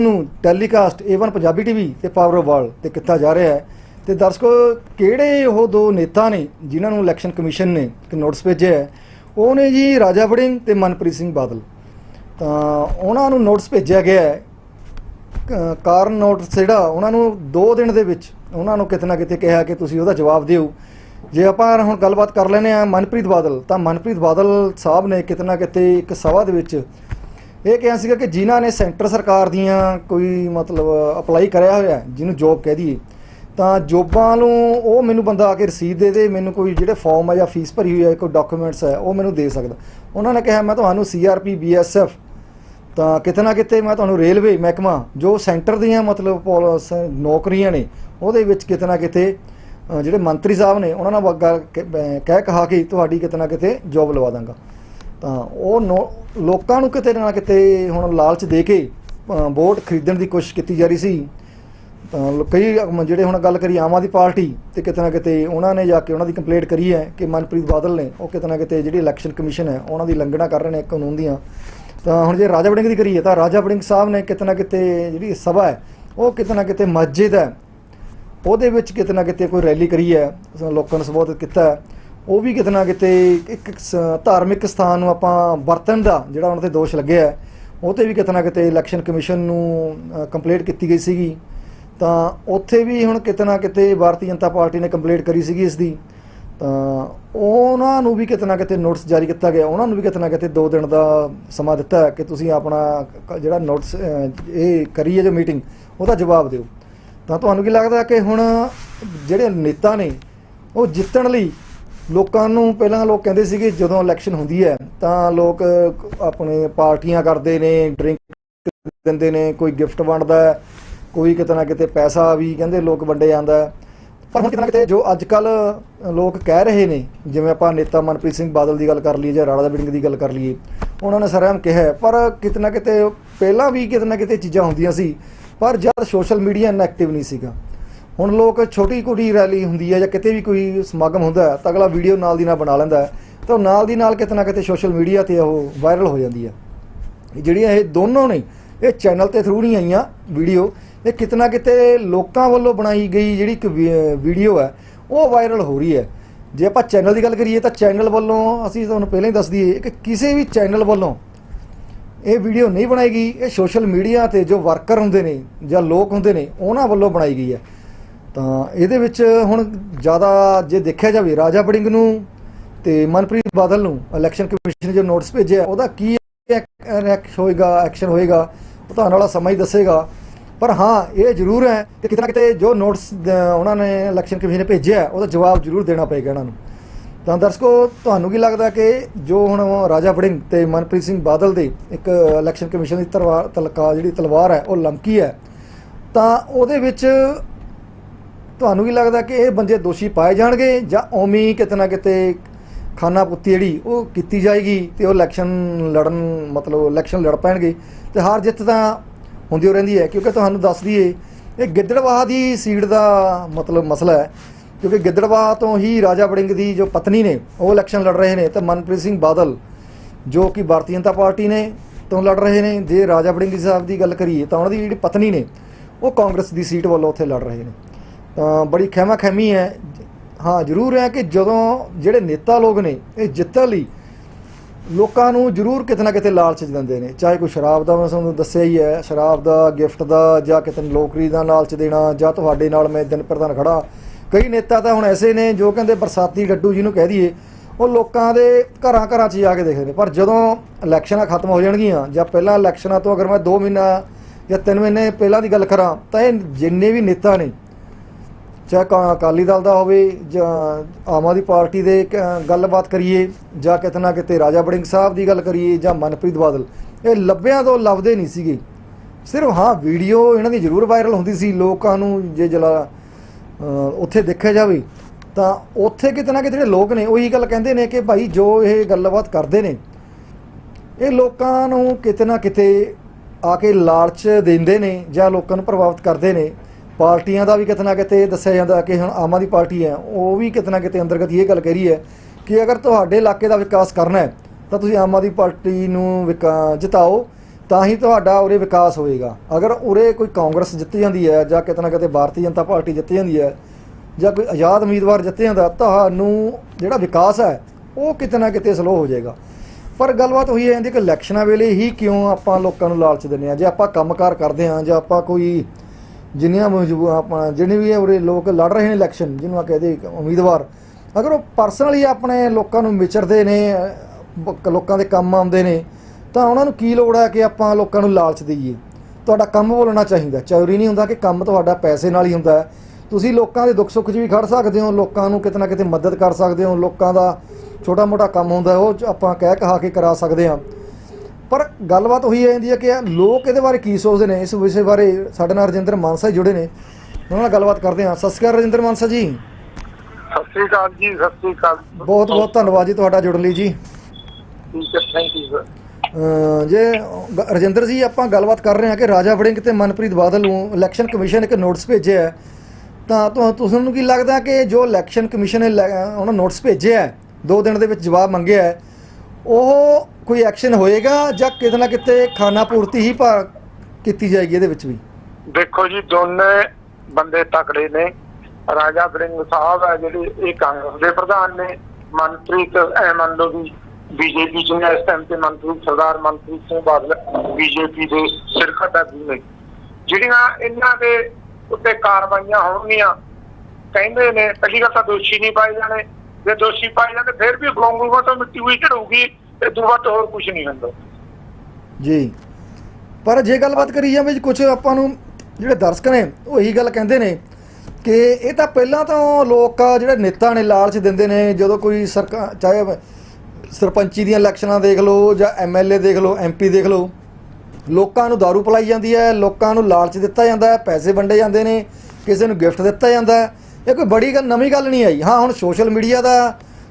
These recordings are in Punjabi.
ਨੂੰ ਟੈਲੀਕਾਸਟ A1 ਪੰਜਾਬੀ ਟੀਵੀ ਤੇ ਪਾਵਰ ਆਫ ਵਰਲਡ ਤੇ ਕੀਤਾ ਜਾ ਰਿਹਾ ਹੈ। ਤੇ ਦਰਸ਼ਕੋ, ਕਿਹੜੇ ਉਹ ਦੋ ਨੇਤਾ ਨੇ ਜਿਨ੍ਹਾਂ ਨੂੰ ਇਲੈਕਸ਼ਨ ਕਮਿਸ਼ਨ ਨੇ ਇੱਕ ਨੋਟਿਸ ਭੇਜਿਆ ਹੈ? ਉਹ ਨੇ ਜੀ ਰਾਜਾ ਵੜਿੰਗ ਤੇ ਮਨਪ੍ਰੀਤ ਸਿੰਘ ਬਾਦਲ। ਤਾਂ ਉਹਨਾਂ ਨੂੰ ਨੋਟਿਸ ਭੇਜਿਆ ਗਿਆ ਹੈ। ਕਾਰਨ ਨੋਟਿਸ ਜਿਹੜਾ, ਉਹਨਾਂ ਨੂੰ 2 ਦਿਨ ਦੇ ਵਿੱਚ ਉਹਨਾਂ ਨੂੰ ਕਿਤੇ ਨਾ ਕਿਤੇ ਕਿਹਾ ਕਿ ਤੁਸੀਂ ਉਹਦਾ ਜਵਾਬ ਦਿਓ। ਜੇ ਆਪਾਂ ਹੁਣ ਗੱਲਬਾਤ ਕਰ ਲੈਨੇ ਆ ਮਨਪ੍ਰੀਤ ਬਾਦਲ, ਤਾਂ ਮਨਪ੍ਰੀਤ ਬਾਦਲ ਸਾਹਿਬ ਨੇ ਕਿਤੇ ਨਾ ਕਿਤੇ ਇੱਕ ਸਭਾ ਦੇ ਵਿੱਚ ਇਹ ਕਿਹਾ ਸੀਗਾ ਕਿ ਜਿਨ੍ਹਾਂ ਨੇ ਸੈਂਟਰ ਸਰਕਾਰ ਦੀਆਂ ਕੋਈ ਮਤਲਬ ਅਪਲਾਈ ਕਰਿਆ ਹੋਇਆ, ਜਿਹਨੂੰ ਜੋਬ ਕਹਿ ਦਈਏ, ਤਾਂ ਜੋਬਾਂ ਨੂੰ ਉਹ ਮੈਨੂੰ ਬੰਦਾ ਆ ਕੇ ਰਸੀਦ ਦੇ ਦੇ, ਮੈਨੂੰ ਕੋਈ ਜਿਹੜੇ ਫਾਰਮ ਆ ਜਾਂ ਫੀਸ ਭਰੀ ਹੋਈ ਹੈ ਕੋਈ ਡਾਕੂਮੈਂਟਸ ਹੈ ਉਹ ਮੈਨੂੰ ਦੇ ਸਕਦਾ। ਉਹਨਾਂ ਨੇ ਕਿਹਾ, ਮੈਂ ਤੁਹਾਨੂੰ ਸੀਆਰਪੀ ਬੀਐਸਐਫ ਤਾਂ ਕਿਤੇ ਨਾ ਕਿਤੇ ਮੈਂ ਤੁਹਾਨੂੰ ਰੇਲਵੇ ਮਹਿਕਮਾ, ਜੋ ਸੈਂਟਰ ਦੀਆਂ ਮਤਲਬ ਪੋਲਿਸ ਨੌਕਰੀਆਂ ਨੇ, ਉਹਦੇ ਵਿੱਚ ਕਿਤੇ ਨਾ ਕਿਤੇ ਜਿਹੜੇ ਮੰਤਰੀ ਸਾਹਿਬ ਨੇ, ਉਹਨਾਂ ਨਾਲ ਗੱਲ ਕਹਿ ਕਹਾ ਕੇ ਤੁਹਾਡੀ ਕਿਤੇ ਨਾ ਕਿਤੇ ਜੋਬ ਲਵਾ ਦਾਂਗਾ। ਤਾਂ ਉਹ ਨੋ- ਲੋਕਾਂ ਨੂੰ ਕਿਤੇ ਨਾ ਕਿਤੇ ਹੁਣ ਲਾਲਚ ਦੇ ਕੇ ਵੋਟ ਖਰੀਦਣ ਦੀ ਕੋਸ਼ਿਸ਼ ਕੀਤੀ ਜਾ ਰਹੀ ਸੀ। ਤਾਂ ਕਈ ਜਿਹੜੇ ਹੁਣ ਗੱਲ ਕਰੀ ਆਮ ਆਦਮੀ ਪਾਰਟੀ ਤੇ ਕਿਤੇ ਨਾ ਕਿਤੇ ਉਹਨਾਂ ਨੇ ਜਾ ਕੇ ਉਹਨਾਂ ਦੀ ਕੰਪਲੇਂਟ ਕਰੀ ਹੈ ਕਿ ਮਨਪ੍ਰੀਤ ਬਾਦਲ ਨੇ, ਉਹ ਕਿਤੇ ਨਾ ਕਿਤੇ ਜਿਹੜੀ ਇਲੈਕਸ਼ਨ ਕਮਿਸ਼ਨ ਹੈ, ਉਹਨਾਂ ਦੀ ਲੰਘਣਾ ਕਰ ਰਹੇ ਨੇ ਕਾਨੂੰਨ ਦੀਆਂ। ਤਾਂ ਹੁਣ ਜੇ ਰਾਜਾ ਵੜਿੰਗ ਦੀ ਕਰੀਏ ਤਾਂ ਰਾਜਾ ਵੜਿੰਗ ਸਾਹਿਬ ਨੇ ਕਿਤੇ ਨਾ ਕਿਤੇ ਜਿਹੜੀ ਸਭਾ ਹੈ, ਉਹ ਕਿਤੇ ਨਾ ਕਿਤੇ ਮਸਜਿਦ ਹੈ। ਉਹਦੇ ਵਿੱਚ ਕਿਤੇ ਨਾ ਕਿਤੇ ਕੋਈ ਰੈਲੀ ਕਰੀ ਹੈ ਲੋਕਾਂ ਨੂੰ ਸੰਬੋਧਿਤ ਕੀਤਾ ਉਹ ਵੀ ਕਿਤੇ ਨਾ ਕਿਤੇ ਇੱਕ ਸ- ਧਾਰਮਿਕ ਸਥਾਨ ਨੂੰ ਆਪਾਂ ਵਰਤਣ ਦਾ ਜਿਹੜਾ ਉਹਨਾਂ ਤੇ ਦੋਸ਼ ਲੱਗਿਆ ਹੈ, ਉਹ ਤੇ ਵੀ ਕਿਤੇ ਨਾ ਕਿਤੇ ਇਲੈਕਸ਼ਨ ਕਮਿਸ਼ਨ ਨੂੰ ਕੰਪਲੇਂਟ ਕੀਤੀ ਗਈ ਸੀਗੀ। ਤਾਂ ਉੱਥੇ ਵੀ ਹੁਣ ਕਿਤੇ ਨਾ ਕਿਤੇ ਭਾਰਤੀ ਜਨਤਾ ਪਾਰਟੀ ਨੇ ਕੰਪਲੇਂਟ ਕਰੀ ਸੀਗੀ ਇਸ ਦੀ। ਤਾਂ ਉਹਨਾਂ ਨੂੰ ਵੀ ਕਿਤੇ ਨਾ ਕਿਤੇ ਨੋਟਿਸ ਜਾਰੀ ਕੀਤਾ ਗਿਆ। ਉਹਨਾਂ ਨੂੰ ਵੀ ਕਿਤੇ ਨਾ ਕਿਤੇ 2 ਦਿਨ ਦਾ ਸਮਾਂ ਦਿੱਤਾ ਕਿ ਤੁਸੀਂ ਆਪਣਾ ਜਿਹੜਾ ਨੋਟਿਸ ਇਹ ਕਰੀਏ ਜੋ ਮੀਟਿੰਗ ਉਹਦਾ ਜਵਾਬ ਦਿਓ। ਤਾਂ ਤੁਹਾਨੂੰ ਕੀ ਲੱਗਦਾ ਕਿ ਹੁਣ ਜਿਹੜੇ ਨੇਤਾ ਨੇ, ਉਹ ਜਿੱਤਣ ਲਈ ਲੋਕਾਂ ਨੂੰ ਪਹਿਲਾਂ ਲੋਕ ਕਹਿੰਦੇ ਸੀਗੇ ਜਦੋਂ ਇਲੈਕਸ਼ਨ ਹੁੰਦੀ ਹੈ, ਤਾਂ ਲੋਕ ਆਪਣੇ ਪਾਰਟੀਆਂ ਕਰਦੇ ਨੇ ਡਰਿੰਕ ਦਿੰਦੇ ਨੇ, ਕੋਈ ਗਿਫਟ ਵੰਡਦਾ ਕੋਈ ਕਿਤੇ ਨਾ ਕਿਤੇ ਪੈਸਾ ਵੀ ਕਹਿੰਦੇ ਲੋਕ ਵੰਡੇ ਜਾਂਦਾ ਪਰ ਹੁਣ ਕਿਤੇ ਨਾ ਕਿਤੇ ਜੋ ਅੱਜ ਕੱਲ ਲੋਕ ਕਹਿ ਰਹੇ ਨੇ, ਜਿਵੇਂ ਆਪਾਂ ਨੇਤਾ ਮਨਪ੍ਰੀਤ ਸਿੰਘ ਬਾਦਲ ਦੀ ਗੱਲ ਕਰ ਲਈਏ ਜਾਂ ਰਾਣਾ ਬਿੰਗ ਦੀ ਗੱਲ ਕਰ ਲਈਏ, ਉਹਨਾਂ ਨੇ ਸਰਮ ਕਿਹਾ ਪਰ ਕਿਤੇ ਨਾ ਕਿਤੇ ਪਹਿਲਾਂ ਵੀ ਕਿਤੇ ਨਾ ਕਿਤੇ ਚੀਜ਼ਾਂ ਹੁੰਦੀਆਂ ਸੀ, ਪਰ ਜਦ ਸੋਸ਼ਲ ਮੀਡੀਆ ਇੰਨਾ ਐਕਟਿਵ ਨਹੀਂ ਸੀਗਾ ਹੁਣ ਲੋਕ ਛੋਟੀ ਕੁਟੀ ਰੈਲੀ ਹੁੰਦੀ ਹੈ ਜਾਂ ਕਿਤੇ ਵੀ ਕੋਈ ਸਮਾਗਮ ਹੁੰਦਾ ਹੈ, ਤਾਂ ਅਗਲਾ ਵੀਡੀਓ ਨਾਲ ਦੀ ਨਾਲ ਬਣਾ ਲੈਂਦਾ ਹੈ। ਤਾਂ ਉਹ ਨਾਲ ਦੀ ਨਾਲ ਕਿਤੇ ਨਾ ਕਿਤੇ ਸੋਸ਼ਲ ਮੀਡੀਆ ਤੇ ਉਹ ਵਾਇਰਲ ਹੋ ਜਾਂਦੀ ਹੈ। ਜਿਹੜੀਆਂ ਇਹ ਦੋਨੋਂ ਨੇ, ਇਹ ਚੈਨਲ ਤੇ ਥਰੂ ਨਹੀਂ ਆਈਆਂ ਵੀਡੀਓ ਇਹ ਕਿਤਨਾ ਕਿਤੇ ਲੋਕਾਂ ਵੱਲੋਂ ਬਣਾਈ ਗਈ ਜਿਹੜੀ ਇੱਕ ਵੀਡੀਓ ਹੈ, ਉਹ ਵਾਇਰਲ ਹੋ ਰਹੀ ਹੈ। ਜੇ ਆਪਾਂ ਚੈਨਲ ਦੀ ਗੱਲ ਕਰੀਏ ਤਾਂ ਚੈਨਲ ਵੱਲੋਂ ਅਸੀਂ ਤੁਹਾਨੂੰ ਪਹਿਲਾਂ ਹੀ ਦੱਸ ਦਈਏ ਕਿ ਕਿਸੇ ਵੀ ਚੈਨਲ ਵੱਲੋਂ ਇਹ ਵੀਡੀਓ ਨਹੀਂ ਬਣਾਈ ਗਈ। ਇਹ ਸੋਸ਼ਲ ਮੀਡੀਆ ਤੇ ਜੋ ਵਰਕਰ ਹੁੰਦੇ ਨੇ ਜਾਂ ਲੋਕ ਹੁੰਦੇ ਨੇ, ਉਹਨਾਂ ਵੱਲੋਂ ਬਣਾਈ ਗਈ ਹੈ। ਤਾਂ ਇਹਦੇ ਵਿੱਚ ਹੁਣ ਜ਼ਿਆਦਾ ਜੇ ਦੇਖਿਆ ਜਾਵੇ ਰਾਜਾ ਬੜਿੰਗ ਨੂੰ ਤੇ ਮਨਪ੍ਰੀਤ ਬਾਦਲ ਨੂੰ ਇਲੈਕਸ਼ਨ ਕਮਿਸ਼ਨ ਨੇ ਜੋ ਨੋਟਿਸ ਭੇਜਿਆ, ਉਹਦਾ ਕੀ ਰਿਐਕਟ ਹੋਏਗਾ ਐਕਸ਼ਨ ਹੋਏਗਾ ਉਹ ਤਾਂ ਆਉਣ ਵਾਲਾ ਸਮਾਂ ਹੀ ਦੱਸੇਗਾ। ਪਰ ਹਾਂ, ਇਹ ਜ਼ਰੂਰ ਹੈ ਕਿ ਕਿਤੇ ਨਾ ਕਿਤੇ ਜੋ ਨੋਟਿਸ ਉਹਨਾਂ ਨੇ ਇਲੈਕਸ਼ਨ ਕਮਿਸ਼ਨ ਨੇ ਭੇਜਿਆ, ਉਹਦਾ ਜਵਾਬ ਜ਼ਰੂਰ ਦੇਣਾ ਪਏਗਾ ਇਹਨਾਂ ਨੂੰ। ਤਾਂ ਦਰਸ਼ਕੋ, ਤੁਹਾਨੂੰ ਕੀ ਲੱਗਦਾ ਕਿ ਜੋ ਹੁਣ ਰਾਜਾ ਵੜਿੰਗ ਤੇ ਮਨਪ੍ਰੀਤ ਸਿੰਘ ਬਾਦਲ ਦੇ ਇੱਕ ਇਲੈਕਸ਼ਨ ਕਮਿਸ਼ਨ ਦੀ ਤਲਵਾਰ ਤਲਕਾ ਜਿਹੜੀ ਤਲਵਾਰ ਹੈ, ਉਹ ਲੰਕੀ ਹੈ, ਤਾਂ ਉਹਦੇ ਵਿੱਚ ਤੁਹਾਨੂੰ ਕੀ ਲੱਗਦਾ ਕਿ ਇਹ ਬੰਦੇ ਦੋਸ਼ੀ ਪਾਏ ਜਾਣਗੇ ਜਾਂ ਉਵੇਂ ਹੀ ਕਿਤੇ ਨਾ ਕਿਤੇ ਖਾਨਾ ਪੁੱਤੀ ਜਿਹੜੀ ਉਹ ਕੀਤੀ ਜਾਏਗੀ ਤੇ ਉਹ ਇਲੈਕਸ਼ਨ ਲੜਨ ਮਤਲਬ ਇਲੈਕਸ਼ਨ ਲੜ ਪੈਣਗੇ ਤੇ ਹਾਰ ਜਿੱਤ ਤਾਂ ਹੁੰਦੀ ਹੋ ਰਹਿੰਦੀ ਹੈ, ਕਿਉਂਕਿ ਤੁਹਾਨੂੰ ਦੱਸ ਦਈਏ, ਇਹ ਗਿੱਦੜਵਾਹ ਦੀ ਸੀਟ ਦਾ ਮਤਲਬ ਮਸਲਾ ਹੈ, ਕਿਉਂਕਿ ਗਿੱਦੜਵਾਹ ਤੋਂ ਹੀ ਰਾਜਾ ਵੜਿੰਗ ਦੀ ਜੋ ਪਤਨੀ ਨੇ, ਉਹ ਇਲੈਕਸ਼ਨ ਲੜ ਰਹੇ ਨੇ ਤੇ ਮਨਪ੍ਰੀਤ ਸਿੰਘ ਬਾਦਲ, ਜੋ ਕਿ ਭਾਰਤੀ ਜਨਤਾ ਪਾਰਟੀ ਨੇ ਤੋਂ ਲੜ ਰਹੇ ਨੇ, ਜੇ ਰਾਜਾ ਵੜਿੰਗ ਸਾਹਿਬ ਦੀ ਗੱਲ ਕਰੀਏ ਤਾਂ ਉਹਨਾਂ ਦੀ ਜਿਹੜੀ ਪਤਨੀ ਨੇ, ਉਹ ਕਾਂਗਰਸ ਦੀ ਸੀਟ ਵੱਲੋਂ ਉੱਥੇ ਲੜ ਰਹੇ ਨੇ। ਬੜੀ ਖਹਿਮਾ ਖਹਿਮੀ ਹੈ। ਹਾਂ, ਜ਼ਰੂਰ ਹੈ ਕਿ ਜਦੋਂ ਜਿਹੜੇ ਨੇਤਾ ਲੋਕ ਨੇ, ਇਹ ਜਿੱਤਣ ਲਈ ਲੋਕਾਂ ਨੂੰ ਜ਼ਰੂਰ ਕਿਤੇ ਨਾ ਕਿਤੇ ਲਾਲਚ ਦਿੰਦੇ ਨੇ। ਚਾਹੇ ਕੋਈ ਸ਼ਰਾਬ ਦਾ ਮੈਂ ਤੁਹਾਨੂੰ ਦੱਸਿਆ ਹੀ ਹੈ, ਸ਼ਰਾਬ ਦਾ, ਗਿਫਟ ਦਾ, ਜਾਂ ਕਿਤੇ ਨੌਕਰੀ ਦਾ ਲਾਲਚ ਦੇਣਾ, ਜਾਂ ਤੁਹਾਡੇ ਨਾਲ ਮੈਂ ਦਿਨ ਪ੍ਰਧਾਨ ਖੜਾ। ਕਈ ਨੇਤਾ ਤਾਂ ਹੁਣ ਐਸੇ ਨੇ ਜੋ ਕਹਿੰਦੇ ਬਰਸਾਤੀ ਲੱਡੂ ਜਿਹਨੂੰ ਕਹਿ ਦਈਏ, ਉਹ ਲੋਕਾਂ ਦੇ ਘਰਾਂ ਘਰਾਂ 'ਚ ਜਾ ਕੇ ਦੇਖਦੇ ਨੇ। ਪਰ ਜਦੋਂ ਇਲੈਕਸ਼ਨਾਂ ਖਤਮ ਹੋ ਜਾਣਗੀਆਂ, ਜਾਂ ਪਹਿਲਾਂ ਇਲੈਕਸ਼ਨਾਂ ਤੋਂ ਅਗਰ ਮੈਂ 2 ਮਹੀਨਾ ਜਾਂ 3 ਮਹੀਨੇ ਪਹਿਲਾਂ ਦੀ ਗੱਲ ਕਰਾਂ, ਤਾਂ ਇਹ ਜਿੰਨੇ ਵੀ ਨੇਤਾ ਨੇ ਚਾਹੇ ਕ ਅਕਾਲੀ ਦਲ ਦਾ ਹੋਵੇ ਜਾਂ ਆਮ ਆਦਮੀ ਪਾਰਟੀ ਦੇ ਕ- ਗੱਲਬਾਤ ਕਰੀਏ ਜਾਂ ਕਿਤੇ ਨਾ ਕਿਤੇ ਰਾਜਾ ਬੜਿੰਗ ਸਾਹਿਬ ਦੀ ਗੱਲ ਕਰੀਏ ਜਾਂ ਮਨਪ੍ਰੀਤ ਬਾਦਲ ਇਹ ਲੱਭਿਆਂ ਤੋਂ ਲੱਭਦੇ ਨਹੀਂ ਸੀਗੇ। ਸਿਰਫ ਹਾਂ ਵੀਡੀਓ ਇਹਨਾਂ ਦੀ ਜ਼ਰੂਰ ਵਾਇਰਲ ਹੁੰਦੀ ਸੀ ਲੋਕਾਂ ਨੂੰ ਜੇ ਜਲਾ ਅ, ਉੱਥੇ ਦੇਖਿਆ ਜਾਵੇ ਤਾਂ ਉੱਥੇ ਕਿਤੇ ਨਾ ਕਿਤੇ ਜਿਹੜੇ ਲੋਕ ਨੇ ਉਹੀ ਗੱਲ ਕਹਿੰਦੇ ਨੇ ਕਿ ਭਾਈ ਜੋ ਇਹ ਗੱਲਬਾਤ ਕਰਦੇ ਨੇ ਇਹ ਲੋਕਾਂ ਨੂੰ ਕਿਤੇ ਨਾ ਕਿਤੇ ਆ ਕੇ ਲਾਲਚ ਦਿੰਦੇ ਨੇ ਜਾਂ ਲੋਕਾਂ ਨੂੰ ਪ੍ਰਭਾਵਿਤ ਕਰਦੇ ਨੇ। ਪਾਰਟੀਆਂ ਦਾ ਵੀ ਕਿਤੇ ਨਾ ਕਿਤੇ ਦੱਸਿਆ ਜਾਂਦਾ ਕਿ ਹੁਣ ਆਮ ਆਦਮੀ ਪਾਰਟੀ ਹੈ, ਉਹ ਵੀ ਕਿਤੇ ਨਾ ਕਿਤੇ ਅੰਦਰਗਤ ਇਹ ਗੱਲ ਕਹਿ ਰਹੀ ਹੈ ਕਿ ਅਗਰ ਤੁਹਾਡੇ ਇਲਾਕੇ ਦਾ ਵਿਕਾਸ ਕਰਨਾ ਹੈ, ਤਾਂ ਤੁਸੀਂ ਆਮ ਆਦਮੀ ਪਾਰਟੀ ਨੂੰ ਵਿਕਾ, ਜਿਤਾਓ, ਤਾਂ ਹੀ ਤੁਹਾਡਾ ਉਰੇ ਵਿਕਾਸ ਹੋਏਗਾ। ਅਗਰ ਉਰੇ ਕੋਈ ਕਾਂਗਰਸ ਜਿੱਤ ਜਾਂਦੀ ਹੈ ਜਾਂ ਕਿਤੇ ਨਾ ਕਿਤੇ ਭਾਰਤੀ ਜਨਤਾ ਪਾਰਟੀ ਜਿੱਤ ਜਾਂਦੀ ਹੈ ਜਾਂ ਕੋਈ ਆਜ਼ਾਦ ਉਮੀਦਵਾਰ ਜਿੱਤ ਜਾਂਦਾ, ਤੁਹਾਨੂੰ ਜਿਹੜਾ ਵਿਕਾਸ ਹੈ, ਉਹ ਕਿਤੇ ਨਾ ਕਿਤੇ ਸਲੋ ਹੋ ਜਾਏਗਾ। ਪਰ ਗੱਲਬਾਤ ਹੋਈ ਹੈ ਜਾਂਦੀ ਕਿ ਇਲੈਕਸ਼ਨਾਂ ਵੇਲੇ ਹੀ ਕਿਉਂ ਆਪਾਂ ਲੋਕਾਂ ਨੂੰ ਲਾਲਚ ਦਿੰਦੇ ਆ ਜੇ ਆਪਾਂ ਕੰਮਕਾਰ ਕਰਦੇ ਹਾਂ ਜਾਂ ਆਪਾਂ ਕੋਈ ਜਿੰਨੀਆਂ ਮੌਜੂ ਆਪਣਾ ਜਿਹੜੇ ਵੀ ਉਰੇ ਲੋਕ ਲੜ ਰਹੇ ਨੇ ਇਲੈਕਸ਼ਨ ਜਿਹਨੂੰ ਆ ਕਹਦੇ ਉਮੀਦਵਾਰ, ਅਗਰ ਉਹ ਪਰਸਨਲੀ ਆਪਣੇ ਲੋਕਾਂ ਨੂੰ ਵਿਚਰਦੇ ਨੇ ਲੋਕਾਂ ਦੇ ਕੰਮ ਆਉਂਦੇ ਨੇ, ਤਾਂ ਉਹਨਾਂ ਨੂੰ ਕੀ ਲੋੜ ਹੈ ਕਿ ਆਪਾਂ ਲੋਕਾਂ ਨੂੰ ਲਾਲਚ ਦਈਏ? ਤੁਹਾਡਾ ਕੰਮ ਬੋਲਣਾ ਚਾਹੀਦਾ ਚੋਰੀ ਨਹੀਂ ਹੁੰਦਾ ਕਿ ਕੰਮ ਤੁਹਾਡਾ ਪੈਸੇ ਨਾਲ ਹੀ ਹੁੰਦਾ ਤੁਸੀਂ ਲੋਕਾਂ ਦੇ ਦੁੱਖ ਸੁੱਖ 'ਚ ਵੀ ਖੜ ਸਕਦੇ ਹੋ, ਲੋਕਾਂ ਨੂੰ ਕਿਤੇ ਨਾ ਕਿਤੇ ਮਦਦ ਕਰ ਸਕਦੇ ਹੋ, ਲੋਕਾਂ ਦਾ ਛੋਟਾ ਮੋਟਾ ਕੰਮ ਹੁੰਦਾ ਉਹ ਆਪਾਂ ਕਹਿ ਕਹਾ ਕੇ ਕਰਾ ਸਕਦੇ ਹਾਂ। ਪਰ ਗੱਲਬਾਤ ਉਹੀ ਹੈ ਜਾਂਦੀ ਹੈ ਕਿ ਲੋਕ ਇਹਦੇ ਬਾਰੇ ਕੀ ਸੋਚਦੇ ਨੇ ਇਸ ਵਿਸ਼ੇ ਬਾਰੇ ਸਾਡੇ ਨਾਲ ਰਜਿੰਦਰ ਮਾਨਸਾ ਜੀ ਜੁੜੇ ਨੇ। ਉਹਨਾਂ ਨਾਲ ਗੱਲਬਾਤ ਕਰਦੇ ਹਾਂ। ਸਤਿ ਸ਼੍ਰੀ ਅਕਾਲ ਰਜਿੰਦਰ ਮਾਨਸਾ ਜੀ। ਸਤਿ ਸ੍ਰੀ ਅਕਾਲ ਜੀ ਸਤਿ ਸ੍ਰੀ ਅਕਾਲ। ਬਹੁਤ ਬਹੁਤ ਧੰਨਵਾਦ ਜੀ ਤੁਹਾਡਾ ਜੁੜਨ ਲਈ ਜੀ। ਠੀਕ ਹੈ ਥੈਂਕ ਯੂ ਸਰ ਜੇ ਰਜਿੰਦਰ ਜੀ ਆਪਾਂ ਗੱਲਬਾਤ ਕਰ ਰਹੇ ਹਾਂ ਕਿ ਰਾਜਾ ਵੜਿੰਗ ਤੇ ਮਨਪ੍ਰੀਤ ਬਾਦਲ ਨੂੰ ਇਲੈਕਸ਼ਨ ਕਮਿਸ਼ਨ ਇੱਕ ਨੋਟਿਸ ਭੇਜਿਆ ਹੈ। ਤਾਂ ਤੁਹਾ- ਤੁਹਾਨੂੰ ਕੀ ਲੱਗਦਾ ਕਿ ਜੋ ਇਲੈਕਸ਼ਨ ਕਮਿਸ਼ਨ ਨੇ ਉਹਨਾਂ ਨੋਟਿਸ ਭੇਜਿਆ ਹੈ ਦੋ ਦਿਨ ਦੇ ਵਿੱਚ ਜਵਾਬ ਮੰਗਿਆ ਹੈ ਉਹ ਕੋਈ ਐਕਸ਼ਨ ਹੋਏਗਾ ਜਾਂ ਕਿਤੇ ਨਾ ਕਿਤੇ ਖਾਨਾ ਪੂਰਤੀ ਹੀ ਭਾ- ਕੀਤੀ ਜਾਏਗੀ ਇਹਦੇ ਵਿੱਚ ਵੀ? ਦੇਖੋ ਜੀ, ਦੋਨੇ ਬੰਦੇ ਤਕੜੇ ਨੇ। ਰਾਜਾ ਵੜਿੰਗ ਸਾਹਿਬ ਹੈ ਜਿਹੜੇ ਇਹ ਕਾਂਗਰਸ ਦੇ ਪ੍ਰਧਾਨ ਨੇ। ਮਨਪ੍ਰੀਤ ਐ ਮੰਨ ਲਓ ਵੀ ਬੀਜੇਪੀ ਚ ਨੇ, ਇਸ ਟਾਈਮ ਤੇ ਮਨਪ੍ਰੀਤ, ਸਰਦਾਰ ਮਨਪ੍ਰੀਤ ਸਿੰਘ ਬਾਦਲ ਬੀਜੇਪੀ ਦੇ ਸਿਰਕੱਢ ਆਗੂ ਨੇ। ਜਿਹੜੀਆਂ ਇਹਨਾਂ ਦੇ ਉੱਤੇ ਕਾਰਵਾਈਆਂ ਹੋਣਗੀਆਂ, ਕਹਿੰਦੇ ਨੇ, ਪਹਿਲੀ ਗੱਲ ਤਾਂ ਦੋਸ਼ੀ ਨਹੀਂ ਪਾਏ ਜਾਣੇ। ਜੇ ਦੋਸ਼ੀ ਪਾਏ ਜਾਂਦੇ, ਫਿਰ ਵੀ ਗੋਂਗਲੂਆਂ ਤੋਂ ਮਿੱਟੀ ਹੋਈ ਝੜੂਗੀ, ਤੇ ਦੂਆ ਤੋਂ ਹੋਰ ਕੁਝ ਨਹੀਂ ਹੁੰਦਾ। ਜੀ। ਪਰ ਜੇ ਗੱਲਬਾਤ ਕਰੀ ਜਾਵੇ ਕੁਝ ਆਪਾਂ ਨੂੰ ਜਿਹੜੇ ਦਰਸ਼ਕ ਨੇ, ਉਹ ਇਹੀ ਗੱਲ ਕਹਿੰਦੇ ਨੇ ਕਿ ਇਹ ਤਾਂ ਪਹਿਲਾਂ ਤਾਂ ਲੋਕ ਜਿਹੜੇ ਨੇਤਾ ਨੇ ਲਾਲਚ ਦਿੰਦੇ ਨੇ, ਜਦੋਂ ਕੋਈ ਸਰਕਾਰ ਚਾਹੇ ਸਰਪੰਚੀ ਦੀਆਂ ਇਲੈਕਸ਼ਨਾਂ ਦੇਖ ਲਓ ਜਾਂ ਐਮਐਲਏ ਦੇਖ ਲਓ ਐਮਪੀ ਦੇਖ ਲਓ, ਲੋਕਾਂ ਨੂੰ दारू ਪਲਾਈ ਜਾਂਦੀ ਹੈ, ਲੋਕਾਂ ਨੂੰ ਲਾਲਚ ਦਿੱਤਾ ਜਾਂਦਾ ਹੈ, ਪੈਸੇ ਵੰਡੇ ਜਾਂਦੇ ਨੇ, ਕਿਸੇ ਨੂੰ ਗਿਫਟ ਦਿੱਤਾ ਜਾਂਦਾ ਹੈ ਇਹ ਕੋਈ ਬੜੀ ਗੱਲ ਨਵੀਂ ਗੱਲ ਨਹੀਂ ਆਈ ਹਾਂ ਹੁਣ ਸੋਸ਼ਲ ਮੀਡੀਆ ਦਾ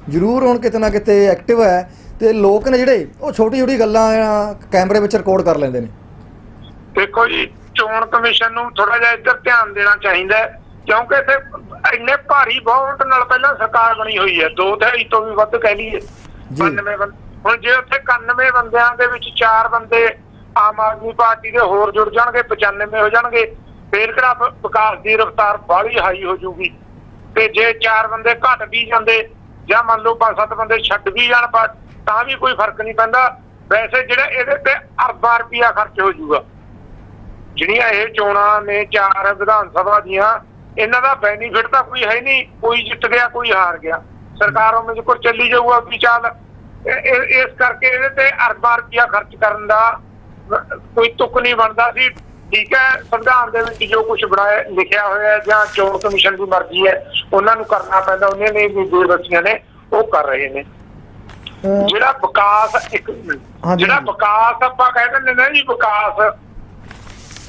ਜ਼ਰੂਰ ਹੁਣ ਕਿਤੇ ਨਾ ਕਿਤੇ ਐਕਟਿਵ ਹੈ ਤੇ ਲੋਕ ਨੇ ਜਿਹੜੇ ਉਹ ਛੋਟੀ ਛੋਟੀ ਗੱਲਾਂ ਕੈਮਰੇ ਵਿੱਚ ਰਿਕਾਰਡ ਕਰ ਲੈਂਦੇ ਨੇ ਦੇਖੋ ਜੀ ਚੋਣ ਕਮਿਸ਼ਨ ਨੂੰ ਥੋੜਾ ਜਿਹਾ ਇੱਧਰ ਧਿਆਨ ਦੇਣਾ ਚਾਹੀਦਾ ਕਿਉਂਕਿ ਇੱਥੇ ਇੰਨੇ ਭਾਰੀ ਵੋਟ ਨਾਲ ਪਹਿਲਾਂ ਸਰਕਾਰ ਬਣੀ ਹੋਈ ਹੈ ਦੋ ਦਿਹਾੜੀ ਤੋਂ ਵੀ ਵੱਧ ਕਹਿ ਲਈਏ ਜੀ। 92 ਬੰਦੇ ਹੁਣ ਜੇ ਉੱਥੇ 91 ਬੰਦਿਆਂ ਦੇ ਵਿੱਚ 4 ਬੰਦੇ ਆਮ ਆਦਮੀ ਪਾਰਟੀ ਦੇ ਹੋਰ ਜੁੜ ਜਾਣਗੇ 95 ਹੋ ਜਾਣਗੇ ਫੇਰ ਕਿਹੜਾ ਵਿਕਾਸ ਦੀ ਰਫ਼ਤਾਰ ਬਾਹਲੀ ਹਾਈ ਹੋ ਜਾਊਗੀ। ਤੇ ਜੇ 4 ਬੰਦੇ ਘਟ ਵੀ ਜਾਂਦੇ, ਜਾਂ ਮੰਨ ਲਓ 5-7 ਬੰਦੇ ਛੱਡ ਵੀ ਜਾਣ ਤਾਂ ਵੀ ਕੋਈ ਫ਼ਰਕ ਨਹੀਂ ਪੈਂਦਾ। ਵੈਸੇ ਜਿਹੜਾ ਇਹਦੇ ਤੇ ਅਰਬਾਂ ਰੁਪਈਆ ਖਰਚ ਹੋ ਜਾਊਗਾ। ਜਿਹੜੀਆਂ ਇਹ ਚੋਣਾਂ ਨੇ ਚਾਰ ਵਿਧਾਨ ਸਭਾ ਦੀਆਂ, ਇਹਨਾਂ ਦਾ ਬੈਨੀਫਿਟ ਤਾਂ ਕੋਈ ਹੈ ਨਹੀਂ। ਕੋਈ ਜਿੱਤ ਗਿਆ, ਕੋਈ ਹਾਰ ਗਿਆ। ਸਰਕਾਰ ਉਹ ਮੇਰੇ ਕੋਲ ਚੱਲੀ ਜਾਊਗਾ ਵੀ ਚੱਲ ਇਸ ਕਰਕੇ ਇਹਦੇ ਤੇ ਅਰਬਾਂ ਰੁਪਈਆ ਖਰਚ ਕਰਨ ਦਾ ਕੋਈ ਤੁਕ ਨਹੀਂ ਬਣਦਾ ਸੀ। ਠੀਕ ਹੈ ਸੰਵਿਧਾਨ ਦੇ ਵਿੱਚ ਜੋ ਕੁਝ ਬਣਾਇਆ ਲਿਖਿਆ ਹੋਇਆ ਹੈ ਜਾਂ ਚੋਣ ਕਮਿਸ਼ਨ ਦੀ ਮਰਜ਼ੀ ਹੈ ਉਹਨਾਂ ਨੂੰ ਕਰਨਾ ਪੈਂਦਾ ਉਹਨਾਂ ਨੇ ਵੀ ਬੇਬਸੀਆਂ ਨੇ ਉਹ ਕਰ ਰਹੇ ਨੇ। ਜਿਹੜਾ ਵਿਕਾਸ ਇੱਕ। ਜਿਹੜਾ ਵਿਕਾਸ ਆਪਾਂ ਕਹਿ ਦਿੰਦੇ ਨੇ ਜੀ ਵਿਕਾਸ।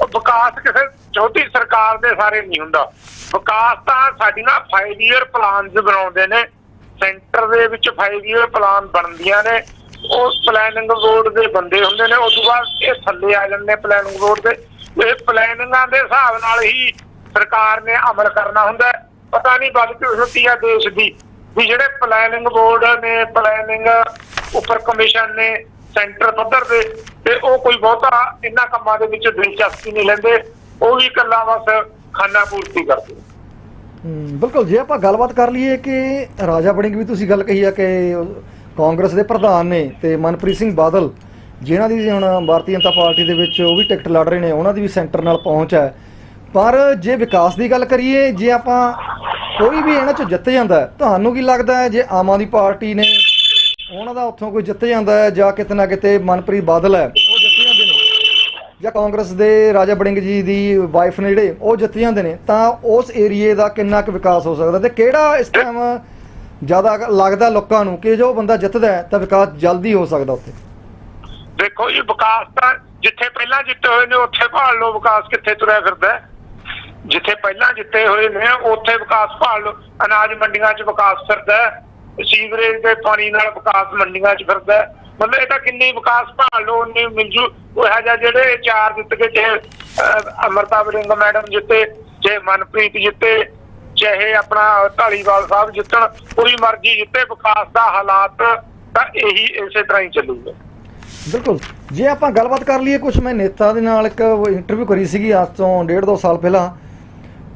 ਉਹ ਵਿਕਾਸ ਕਿਸੇ ਛੋਟੀ ਸਰਕਾਰ ਦੇ ਸਾਰੇ ਨਹੀਂ ਹੁੰਦਾ। ਵਿਕਾਸ ਤਾਂ ਸਾਡੀਆਂ 5 ਇਅਰ ਪਲਾਨਸ ਬਣਾਉਂਦੇ ਨੇ। ਸੈਂਟਰ ਦੇ ਵਿੱਚ 5 ਇਅਰ ਪਲਾਨ ਬਣਦੀਆਂ ਨੇ। ਉਹ ਪਲੈਨਿੰਗ ਬੋਰਡ ਦੇ ਬੰਦੇ ਹੁੰਦੇ ਨੇ ਉਸ ਤੋਂ ਬਾਅਦ ਇਹ ਥੱਲੇ ਆ ਜਾਂਦੇ ਪਲੈਨਿੰਗ ਬੋਰਡ ਦੇ। ਇਹ ਪਲੈਨਿੰਗਾਂ ਦੇ ਹਿਸਾਬ ਨਾਲ ਹੀ ਸਰਕਾਰ ਨੇ ਅਮਲ ਕਰਨਾ ਹੁੰਦਾ ਪਤਾ ਨਹੀਂ ਬਦਕਿਸਮਤੀ ਆ ਦੇਸ਼ ਦੀ। ਵੀ ਜਿਹੜੇ ਪਲੈਨਿੰਗ ਬੋਰਡ ਨੇ ਪਲੈਨਿੰਗ ਉੱਪਰ ਕਮਿਸ਼ਨ ਨੇ ਸੈਂਟਰ ਪੱਧਰ ਦੇ ਤੇ ਉਹ ਕੋਈ ਬਹੁਤਾ ਇਹਨਾਂ ਕੰਮਾਂ ਦੇ ਵਿੱਚ ਦਿਲਚਸਪੀ ਨਹੀਂ ਲੈਂਦੇ। ਉਹ ਵੀ ਇਕੱਲਾ ਬਸ ਖਾਨਾ ਪੂਰਤੀ ਕਰਦੇ ਬਿਲਕੁਲ, ਜੇ ਆਪਾਂ ਗੱਲਬਾਤ ਕਰ ਲਈਏ ਕਿ ਰਾਜਾ ਬੜਿੰਗ ਵੀ ਤੁਸੀਂ ਗੱਲ ਕਹੀ ਆ ਕਿ ਕਾਂਗਰਸ ਦੇ ਪ੍ਰਧਾਨ ਨੇ ਤੇ ਮਨਪ੍ਰੀਤ ਸਿੰਘ ਬਾਦਲ ਜਿਨ੍ਹਾਂ ਦੀ ਹੁਣ ਭਾਰਤੀ ਜਨਤਾ ਪਾਰਟੀ ਦੇ ਵਿੱਚ ਉਹ ਵੀ ਟਿਕਟ ਲੜ ਰਹੇ ਨੇ, ਉਹਨਾਂ ਦੀ ਵੀ ਸੈਂਟਰ ਨਾਲ ਪਹੁੰਚ ਹੈ। ਪਰ ਜੇ ਵਿਕਾਸ ਦੀ ਗੱਲ ਕਰੀਏ, ਜੇ ਆਪਾਂ ਕੋਈ ਵੀ ਇਹਨਾਂ ਚੋਂ ਜਿੱਤ ਜਾਂਦਾ ਤੁਹਾਨੂੰ ਕੀ ਲੱਗਦਾ ਹੈ, ਜੇ ਆਮ ਆਦਮੀ ਪਾਰਟੀ ਨੇ ਉਹਨਾਂ ਦਾ ਉੱਥੋਂ ਕੋਈ ਜਿੱਤ ਜਾਂਦਾ ਹੈ ਜਾਂ ਕਿਤੇ ਨਾ ਕਿਤੇ ਮਨਪ੍ਰੀਤ ਬਾਦਲ ਹੈ, ਉਹ ਜਿੱਤ ਜਾਂਦੇ ਨੇ? ਜਾਂ ਕਾਂਗਰਸ ਦੇ ਰਾਜਾ ਬੜਿੰਗ ਜੀ ਦੀ ਵਾਈਫ ਨੇ ਜਿਹੜੇ, ਉਹ ਜਿੱਤ ਜਾਂਦੇ ਨੇ? ਤਾਂ ਉਸ ਏਰੀਏ ਦਾ ਕਿੰਨਾ ਕੁ ਵਿਕਾਸ ਹੋ ਸਕਦਾ ਤੇ ਕਿਹੜਾ ਇਸ ਟਾਈਮ ਜ਼ਿਆਦਾ ਲੱਗਦਾ ਲੋਕਾਂ ਨੂੰ ਕਿ ਜੋ ਬੰਦਾ ਜਿੱਤਦਾ ਤਾਂ ਵਿਕਾਸ ਜਲਦੀ ਹੋ ਸਕਦਾ ਉੱਥੇ? ਦੇਖੋ ਜੀ ਵਿਕਾਸ ਤਾਂ ਜਿੱਥੇ ਪਹਿਲਾਂ ਜਿੱਤੇ ਹੋਏ ਨੇ ਉੱਥੇ ਭਾਲ ਲਓ ਵਿਕਾਸ ਕਿੱਥੇ ਤੁਰਿਆ ਫਿਰਦਾ ਜਿੱਥੇ ਪਹਿਲਾਂ ਜਿੱਤੇ ਹੋਏ ਨੇ ਉੱਥੇ ਵਿਕਾਸ ਭਾਲ ਲਓ। ਅਨਾਜ ਮੰਡੀਆਂ 'ਚ ਵਿਕਾਸ ਫਿਰਦਾ ਸੀਵਰੇਜ ਦੇ ਪਾਣੀ ਨਾਲ ਵਿਕਾਸ ਮੰਡੀਆਂ 'ਚ ਫਿਰਦਾ ਮਤਲਬ ਇਹ ਤਾਂ ਕਿੰਨੀ ਵਿਕਾਸ ਭਾਲ ਲਓ ਉਨੀ ਮਿਲਜੂ। ਉਹ ਹੈ ਜਿਹੜੇ ਚਾਰ ਜਿੱਤ ਕੇ ਚਾਹੇ ਅਹ, ਅਮਰਤਾ ਵੜਿੰਗ ਮੈਡਮ ਜਿੱਤੇ ਚਾਹੇ ਮਨਪ੍ਰੀਤ ਜਿੱਤੇ ਚਾਹੇ ਆਪਣਾ ਢਾਲੀਵਾਲ ਸਾਹਿਬ ਜਿੱਤਣ ਪੂਰੀ ਮਰਜ਼ੀ ਜਿੱਤੇ। ਵਿਕਾਸ ਦਾ ਹਾਲਾਤ ਤਾਂ ਇਹੀ ਇਸੇ ਤਰ੍ਹਾਂ ਹੀ ਚੱਲੂਗਾ। ਬਿਲਕੁਲ। ਜੇ ਆਪਾਂ ਗੱਲਬਾਤ ਕਰ ਲਈਏ ਕੁਝ ਮੈਂ ਨੇਤਾ ਦੇ ਨਾਲ ਇੱਕ ਇੰਟਰਵਿਊ ਕਰੀ ਸੀਗੀ ਅੱਜ ਤੋਂ ਡੇਢ ਦੋ ਸਾਲ ਪਹਿਲਾਂ।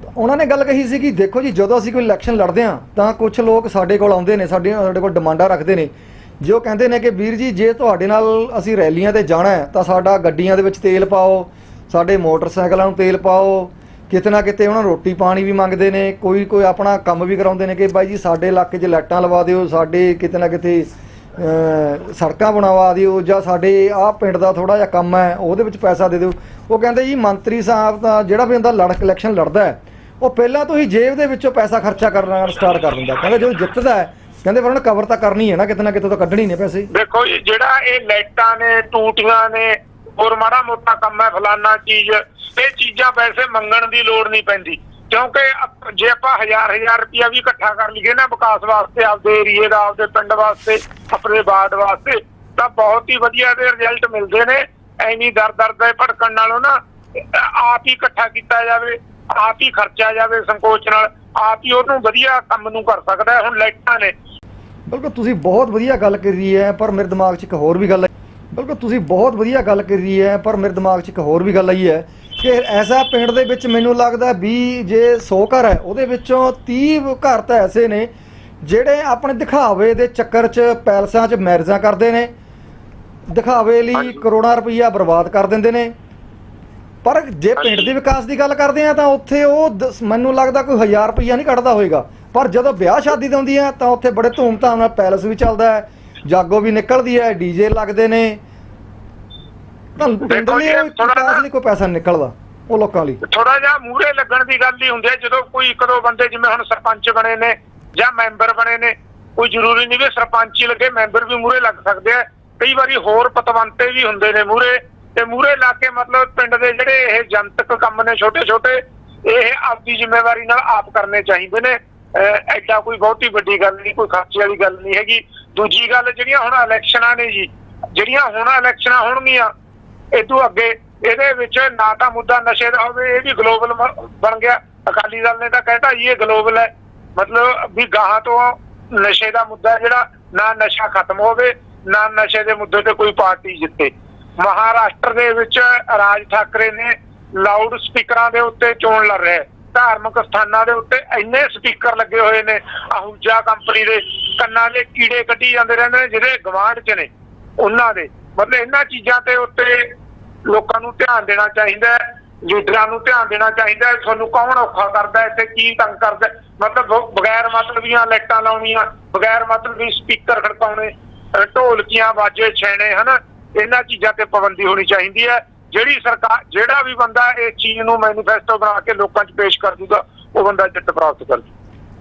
ਤਾਂ ਉਹਨਾਂ ਨੇ ਗੱਲ ਕਹੀ ਸੀ ਕਿ ਦੇਖੋ ਜੀ, ਜਦੋਂ ਅਸੀਂ ਕੋਈ ਇਲੈਕਸ਼ਨ ਲੜਦੇ ਹਾਂ, ਤਾਂ ਕੁਝ ਲੋਕ ਸਾਡੇ ਕੋਲ ਆਉਂਦੇ ਨੇ, ਸਾਡੇ ਸਾਡੇ ਕੋਲ ਡਿਮਾਂਡਾਂ ਰੱਖਦੇ ਨੇ। ਜੇ ਉਹ ਕਹਿੰਦੇ ਨੇ ਕਿ ਵੀਰ ਜੀ, ਜੇ ਤੁਹਾਡੇ ਨਾਲ ਅਸੀਂ ਰੈਲੀਆਂ ਤੇ ਜਾਣਾ ਹੈ, ਤਾਂ ਸਾਡਾ ਗੱਡੀਆਂ ਦੇ ਵਿੱਚ ਤੇਲ ਪਾਓ, ਸਾਡੇ ਮੋਟਰਸਾਈਕਲਾਂ ਨੂੰ ਤੇਲ ਪਾਓ। ਕਿਤੇ ਨਾ ਕਿਤੇ ਉਹਨਾਂ ਨੂੰ ਰੋਟੀ ਪਾਣੀ ਵੀ ਮੰਗਦੇ ਨੇ, ਕੋਈ ਕੋਈ ਆਪਣਾ ਕੰਮ ਵੀ ਕਰਾਉਂਦੇ ਨੇ ਕਿ ਬਾਈ ਜੀ, ਸਾਡੇ ਇਲਾਕੇ 'ਚ ਲਾਈਟਾਂ ਲਵਾ ਦਿਓ, ਸਾਡੇ ਕਿਤੇ ਨਾ ਕਿਤੇ ਸੜਕਾਂ ਬਣਾਵਾ ਦਿਓ ਜਾਂ ਸਾਡੇ ਆਹ ਪਿੰਡ ਦਾ ਥੋੜਾ ਜਿਹਾ ਕੰਮ ਹੈ, ਉਹਦੇ ਵਿੱਚ ਪੈਸਾ ਦੇ ਦਿਓ। ਉਹ ਕਹਿੰਦੇ ਜੀ, ਮੰਤਰੀ ਸਾਹਿਬ ਦਾ ਜਿਹੜਾ ਵੀ ਹੁੰਦਾ ਲੜ ਇਲੈਕਸ਼ਨ ਲੜਦਾ ਹੈ, ਉਹ ਪਹਿਲਾਂ ਤੋਂ ਹੀ ਜੇਬ ਦੇ ਵਿੱਚੋਂ ਪੈਸਾ ਖਰਚਾ ਕਰਨਾ ਸਟਾਰਟ ਕਰ ਦਿੰਦਾ ਕਹਿੰਦੇ ਜਦੋਂ ਜਿੱਤਦਾ ਹੈ, ਕਹਿੰਦੇ ਫਿਰ ਉਹਨੇ ਕਵਰ ਤਾਂ ਕਰਨੀ ਹੈ ਨਾ, ਕਿਤੇ ਨਾ ਕਿਤੇ ਤਾਂ ਕੱਢਣੀ ਨੇ ਪੈਸੇ। ਦੇਖੋ ਜੀ, ਜਿਹੜਾ ਇਹ ਲਾਈਟਾਂ ਨੇ, ਟੂਟੀਆਂ ਨੇ, ਹੋਰ ਮਾੜਾ ਮੋਟਾ ਕੰਮ ਹੈ ਫਲਾਨਾ ਚੀਜ਼, ਇਹ ਚੀਜ਼ਾਂ ਪੈਸੇ ਮੰਗਣ ਦੀ ਲੋੜ ਨਹੀਂ ਪੈਂਦੀ। ਕਿਉਂਕਿ ਅਪ- ਜੇ ਆਪਾਂ ਹਜ਼ਾਰ ਹਜ਼ਾਰ ਰੁਪਇਆ ਵੀ ਇਕੱਠਾ ਕਰ ਲਈਏ ਨਾ ਵਿਕਾਸ ਵਾਸਤੇ, ਆਪਦੇ ਏਰੀਏ ਦਾ, ਆਪਦੇ ਪਿੰਡ ਵਾਸਤੇ, ਆਪਣੇ ਵਾਰਡ ਵਾਸਤੇ, ਤਾਂ ਬਹੁਤ ਹੀ ਵਧੀਆ ਦੇ ਰਿਜ਼ਲਟ ਮਿਲਦੇ ਨੇ। ਐਨੀ ਦਰ ਦਰ ਦੇ ਭੜਕਣ ਨਾਲੋਂ ਨਾ, ਆਪ ਹੀ ਇਕੱਠਾ ਕੀਤਾ ਜਾਵੇ, ਆਪ ਹੀ ਖਰਚਿਆ ਜਾਵੇ ਸੰਕੋਚ ਨਾਲ, ਆਪ ਹੀ ਉਹਨੂੰ ਵਧੀਆ ਕੰਮ ਨੂੰ ਕਰ ਸਕਦਾ ਹੈ। ਹੁਣ ਲਾਈਟਾਂ ਨੇ। ਬਿਲਕੁਲ, ਤੁਸੀਂ ਬਹੁਤ ਵਧੀਆ ਗੱਲ ਕਰੀ ਹੈ, ਪਰ ਮੇਰੇ ਦਿਮਾਗ 'ਚ ਇੱਕ ਹੋਰ ਵੀ ਗੱਲ ਹੈ ਬਿਲਕੁਲ, ਤੁਸੀਂ ਬਹੁਤ ਵਧੀਆ ਗੱਲ ਕਰੀ ਹੈ, ਪਰ ਮੇਰੇ ਦਿਮਾਗ 'ਚ ਇੱਕ ਹੋਰ ਵੀ ਗੱਲ ਆਈ ਹੈ। ਕਿ ਐਸਾ ਪਿੰਡ ਦੇ ਵਿੱਚ ਮੈਨੂੰ ਲੱਗਦਾ ਵੀ ਜੇ 100 ਘਰ ਹੈ ਉਹਦੇ ਵਿੱਚੋਂ 30 ਘਰ ਤਾਂ ਐਸੇ ਨੇ ਜਿਹੜੇ ਆਪਣੇ ਦਿਖਾਵੇ ਦੇ ਚੱਕਰ 'ਚ ਪੈਲਸਾਂ 'ਚ ਮੈਰਿਜਾਂ ਕਰਦੇ ਨੇ ਦਿਖਾਵੇ ਲਈ। ਕਰੋੜਾਂ ਰੁਪਈਆ ਬਰਬਾਦ ਕਰ ਦਿੰਦੇ ਨੇ ਪਰ ਜੇ ਪਿੰਡ। ਦੇ ਵਿਕਾਸ ਦੀ ਗੱਲ ਕਰਦੇ ਆ ਤਾਂ ਉੱਥੇ ਉਹ ਮੈਨੂੰ ਲੱਗਦਾ ਕੋਈ 1000 ਰੁਪਈਆ ਨਹੀਂ ਕੱਢਦਾ ਹੋਏਗਾ ਪਰ ਜਦੋਂ ਵਿਆਹ ਸ਼ਾਦੀ ਤੇ ਹੁੰਦੀ ਹੈ ਤਾਂ ਉੱਥੇ ਬੜੇ ਧੂਮ-ਧਾਮ ਨਾਲ ਪੈਲਸ ਵੀ ਚੱਲਦਾ ਹੈ ਜਾਗੋ ਵੀ ਨਿਕਲਦੀ ਹੈ ਡੀਜੇ ਲੱਗਦੇ ਨੇ ਦੇਖੋ ਜੀ, ਉਹ ਥੋੜ੍ਹਾ ਵਿਕਾਸ ਲਈ ਕੋਈ ਪੈਸਾ ਨਹੀਂ ਨਿਕਲਦਾ ਉਹ ਲੋਕਾਂ ਲਈ? ਥੋੜਾ ਜਿਹਾ ਮੂਹਰੇ ਲੱਗਣ ਦੀ ਗੱਲ ਹੀ ਹੁੰਦੀ ਹੈ ਜਦੋਂ ਕੋਈ ਇੱਕ ਦੋ ਬੰਦੇ ਜਿਵੇਂ ਹੁਣ ਸਰਪੰਚ ਬਣੇ ਨੇ ਜਾਂ ਮੈਂਬਰ ਬਣੇ ਨੇ ਕੋਈ ਜ਼ਰੂਰੀ ਨਹੀਂ ਵੀ ਸਰਪੰਚ ਹੀ ਲੱਗੇ ਮੈਂਬਰ ਵੀ ਮੂਹਰੇ ਲੱਗ ਸਕਦੇ ਆ। ਕਈ ਵਾਰੀ ਹੋਰ ਪਤਵੰਤੇ ਵੀ ਹੁੰਦੇ ਨੇ ਮੂਹਰੇ ਤੇ ਮੂਹਰੇ ਲਾ ਕੇ ਮਤਲਬ ਪਿੰਡ ਦੇ ਜਿਹੜੇ ਇਹ ਜਨਤਕ ਕੰਮ ਨੇ ਛੋਟੇ ਛੋਟੇ ਇਹ ਆਪਦੀ ਜ਼ਿੰਮੇਵਾਰੀ ਨਾਲ ਆਪ ਕਰਨੇ ਚਾਹੀਦੇ ਨੇ। ਅਹ ਐਡਾ ਕੋਈ ਬਹੁਤੀ ਵੱਡੀ ਗੱਲ ਨਹੀਂ ਕੋਈ ਖਰਚੇ ਵਾਲੀ ਗੱਲ ਨਹੀਂ ਹੈਗੀ। ਦੂਜੀ ਗੱਲ ਜਿਹੜੀਆਂ ਹੁਣ ਇਲੈਕਸ਼ਨਾਂ ਨੇ ਜੀ ਜਿਹੜੀਆਂ ਹੁਣ ਇਲੈਕਸ਼ਨਾਂ ਹੋਣਗੀਆਂ ਇਦੋਂ ਅੱਗੇ, ਇਹਦੇ ਵਿੱਚ ਨਾ ਤਾਂ ਮੁੱਦਾ ਨਸ਼ੇ ਦਾ ਹੋਵੇ, ਇਹ ਵੀ ਗਲੋਬਲ ਬਣ ਗਿਆ। ਅਕਾਲੀ ਦਲ ਨੇ ਤਾਂ ਕਹਿਤਾ ਜੀ ਇਹ ਗਲੋਬਲ ਹੈ। ਮਤਲਬ ਵੀ ਗਾਹਾਂ ਤੋਂ ਨਸ਼ੇ ਦਾ ਮੁੱਦਾ ਜਿਹੜਾ, ਨਾ ਨਸ਼ਾ ਖਤਮ ਹੋਵੇ, ਨਾ ਨਸ਼ੇ ਦੇ ਮੁੱਦੇ ਤੇ ਕੋਈ ਪਾਰਟੀ ਜਿੱਤੇ। ਮਹਾਰਾਸ਼ਟਰ ਦੇ ਵਿੱਚ ਰਾਜ ਠਾਕਰੇ ਨੇ ਲਾਊਡ ਸਪੀਕਰਾਂ ਦੇ ਉੱਤੇ ਚੋਣ ਲੜ ਰਿਹਾ ਧਾਰਮਿਕ ਸਥਾਨਾਂ ਦੇ ਉੱਤੇ ਇੰਨੇ ਸਪੀਕਰ ਲੱਗੇ ਹੋਏ ਨੇ, ਅਹੂਜਾ ਕੰਪਨੀ ਦੇ ਕੰਨਾਂ ਦੇ ਕੀੜੇ ਕੱਢੀ ਜਾਂਦੇ ਰਹਿੰਦੇ ਨੇ, ਜਿਹੜੇ ਗਵਾਂਢ 'ਚ ਨੇ, ਉਹਨਾਂ ਦੇ। ਮਤਲਬ ਇਹਨਾਂ ਚੀਜ਼ਾਂ ਤੇ ਉੱਤੇ ਲੋਕਾਂ ਨੂੰ ਧਿਆਨ ਦੇਣਾ ਚਾਹੀਦਾ ਹੈ, ਲੀਡਰਾਂ ਨੂੰ ਧਿਆਨ ਦੇਣਾ ਚਾਹੀਦਾ ਹੈ, ਤੁਹਾਨੂੰ ਕੌਣ ਔਖਾ ਕਰਦਾ ਇੱਥੇ ਕੀ ਤੰਗ ਕਰਦਾ ਮਤਲਬ ਬ- ਬਗੈਰ ਮਤਲਬੀਆਂ ਲਾਈਟਾਂ ਲਾਉਣੀਆਂ, ਬਗੈਰ ਮਤਲਬੀ ਸਪੀਕਰ ਖੜਕਾਉਣੇ, ਢੋਲਕੀਆਂ, ਬਾਜੇ ਛੈਣੇ, ਹਨਾ? ਇਹਨਾਂ ਚੀਜ਼ਾਂ ਤੇ ਪਾਬੰਦੀ ਹੋਣੀ ਚਾਹੀਦੀ ਹੈ। ਜਿਹੜੀ ਸਰਕਾਰ, ਜਿਹੜਾ ਵੀ ਬੰਦਾ ਇਸ ਚੀਜ਼ ਨੂੰ ਮੈਨੀਫੈਸਟੋ ਬਣਾ ਕੇ ਲੋਕਾਂ 'ਚ ਪੇਸ਼ ਕਰ ਦੂਗਾ, ਉਹ ਬੰਦਾ ਜਿੱਤ ਪ੍ਰਾਪਤ ਕਰ ਦੂ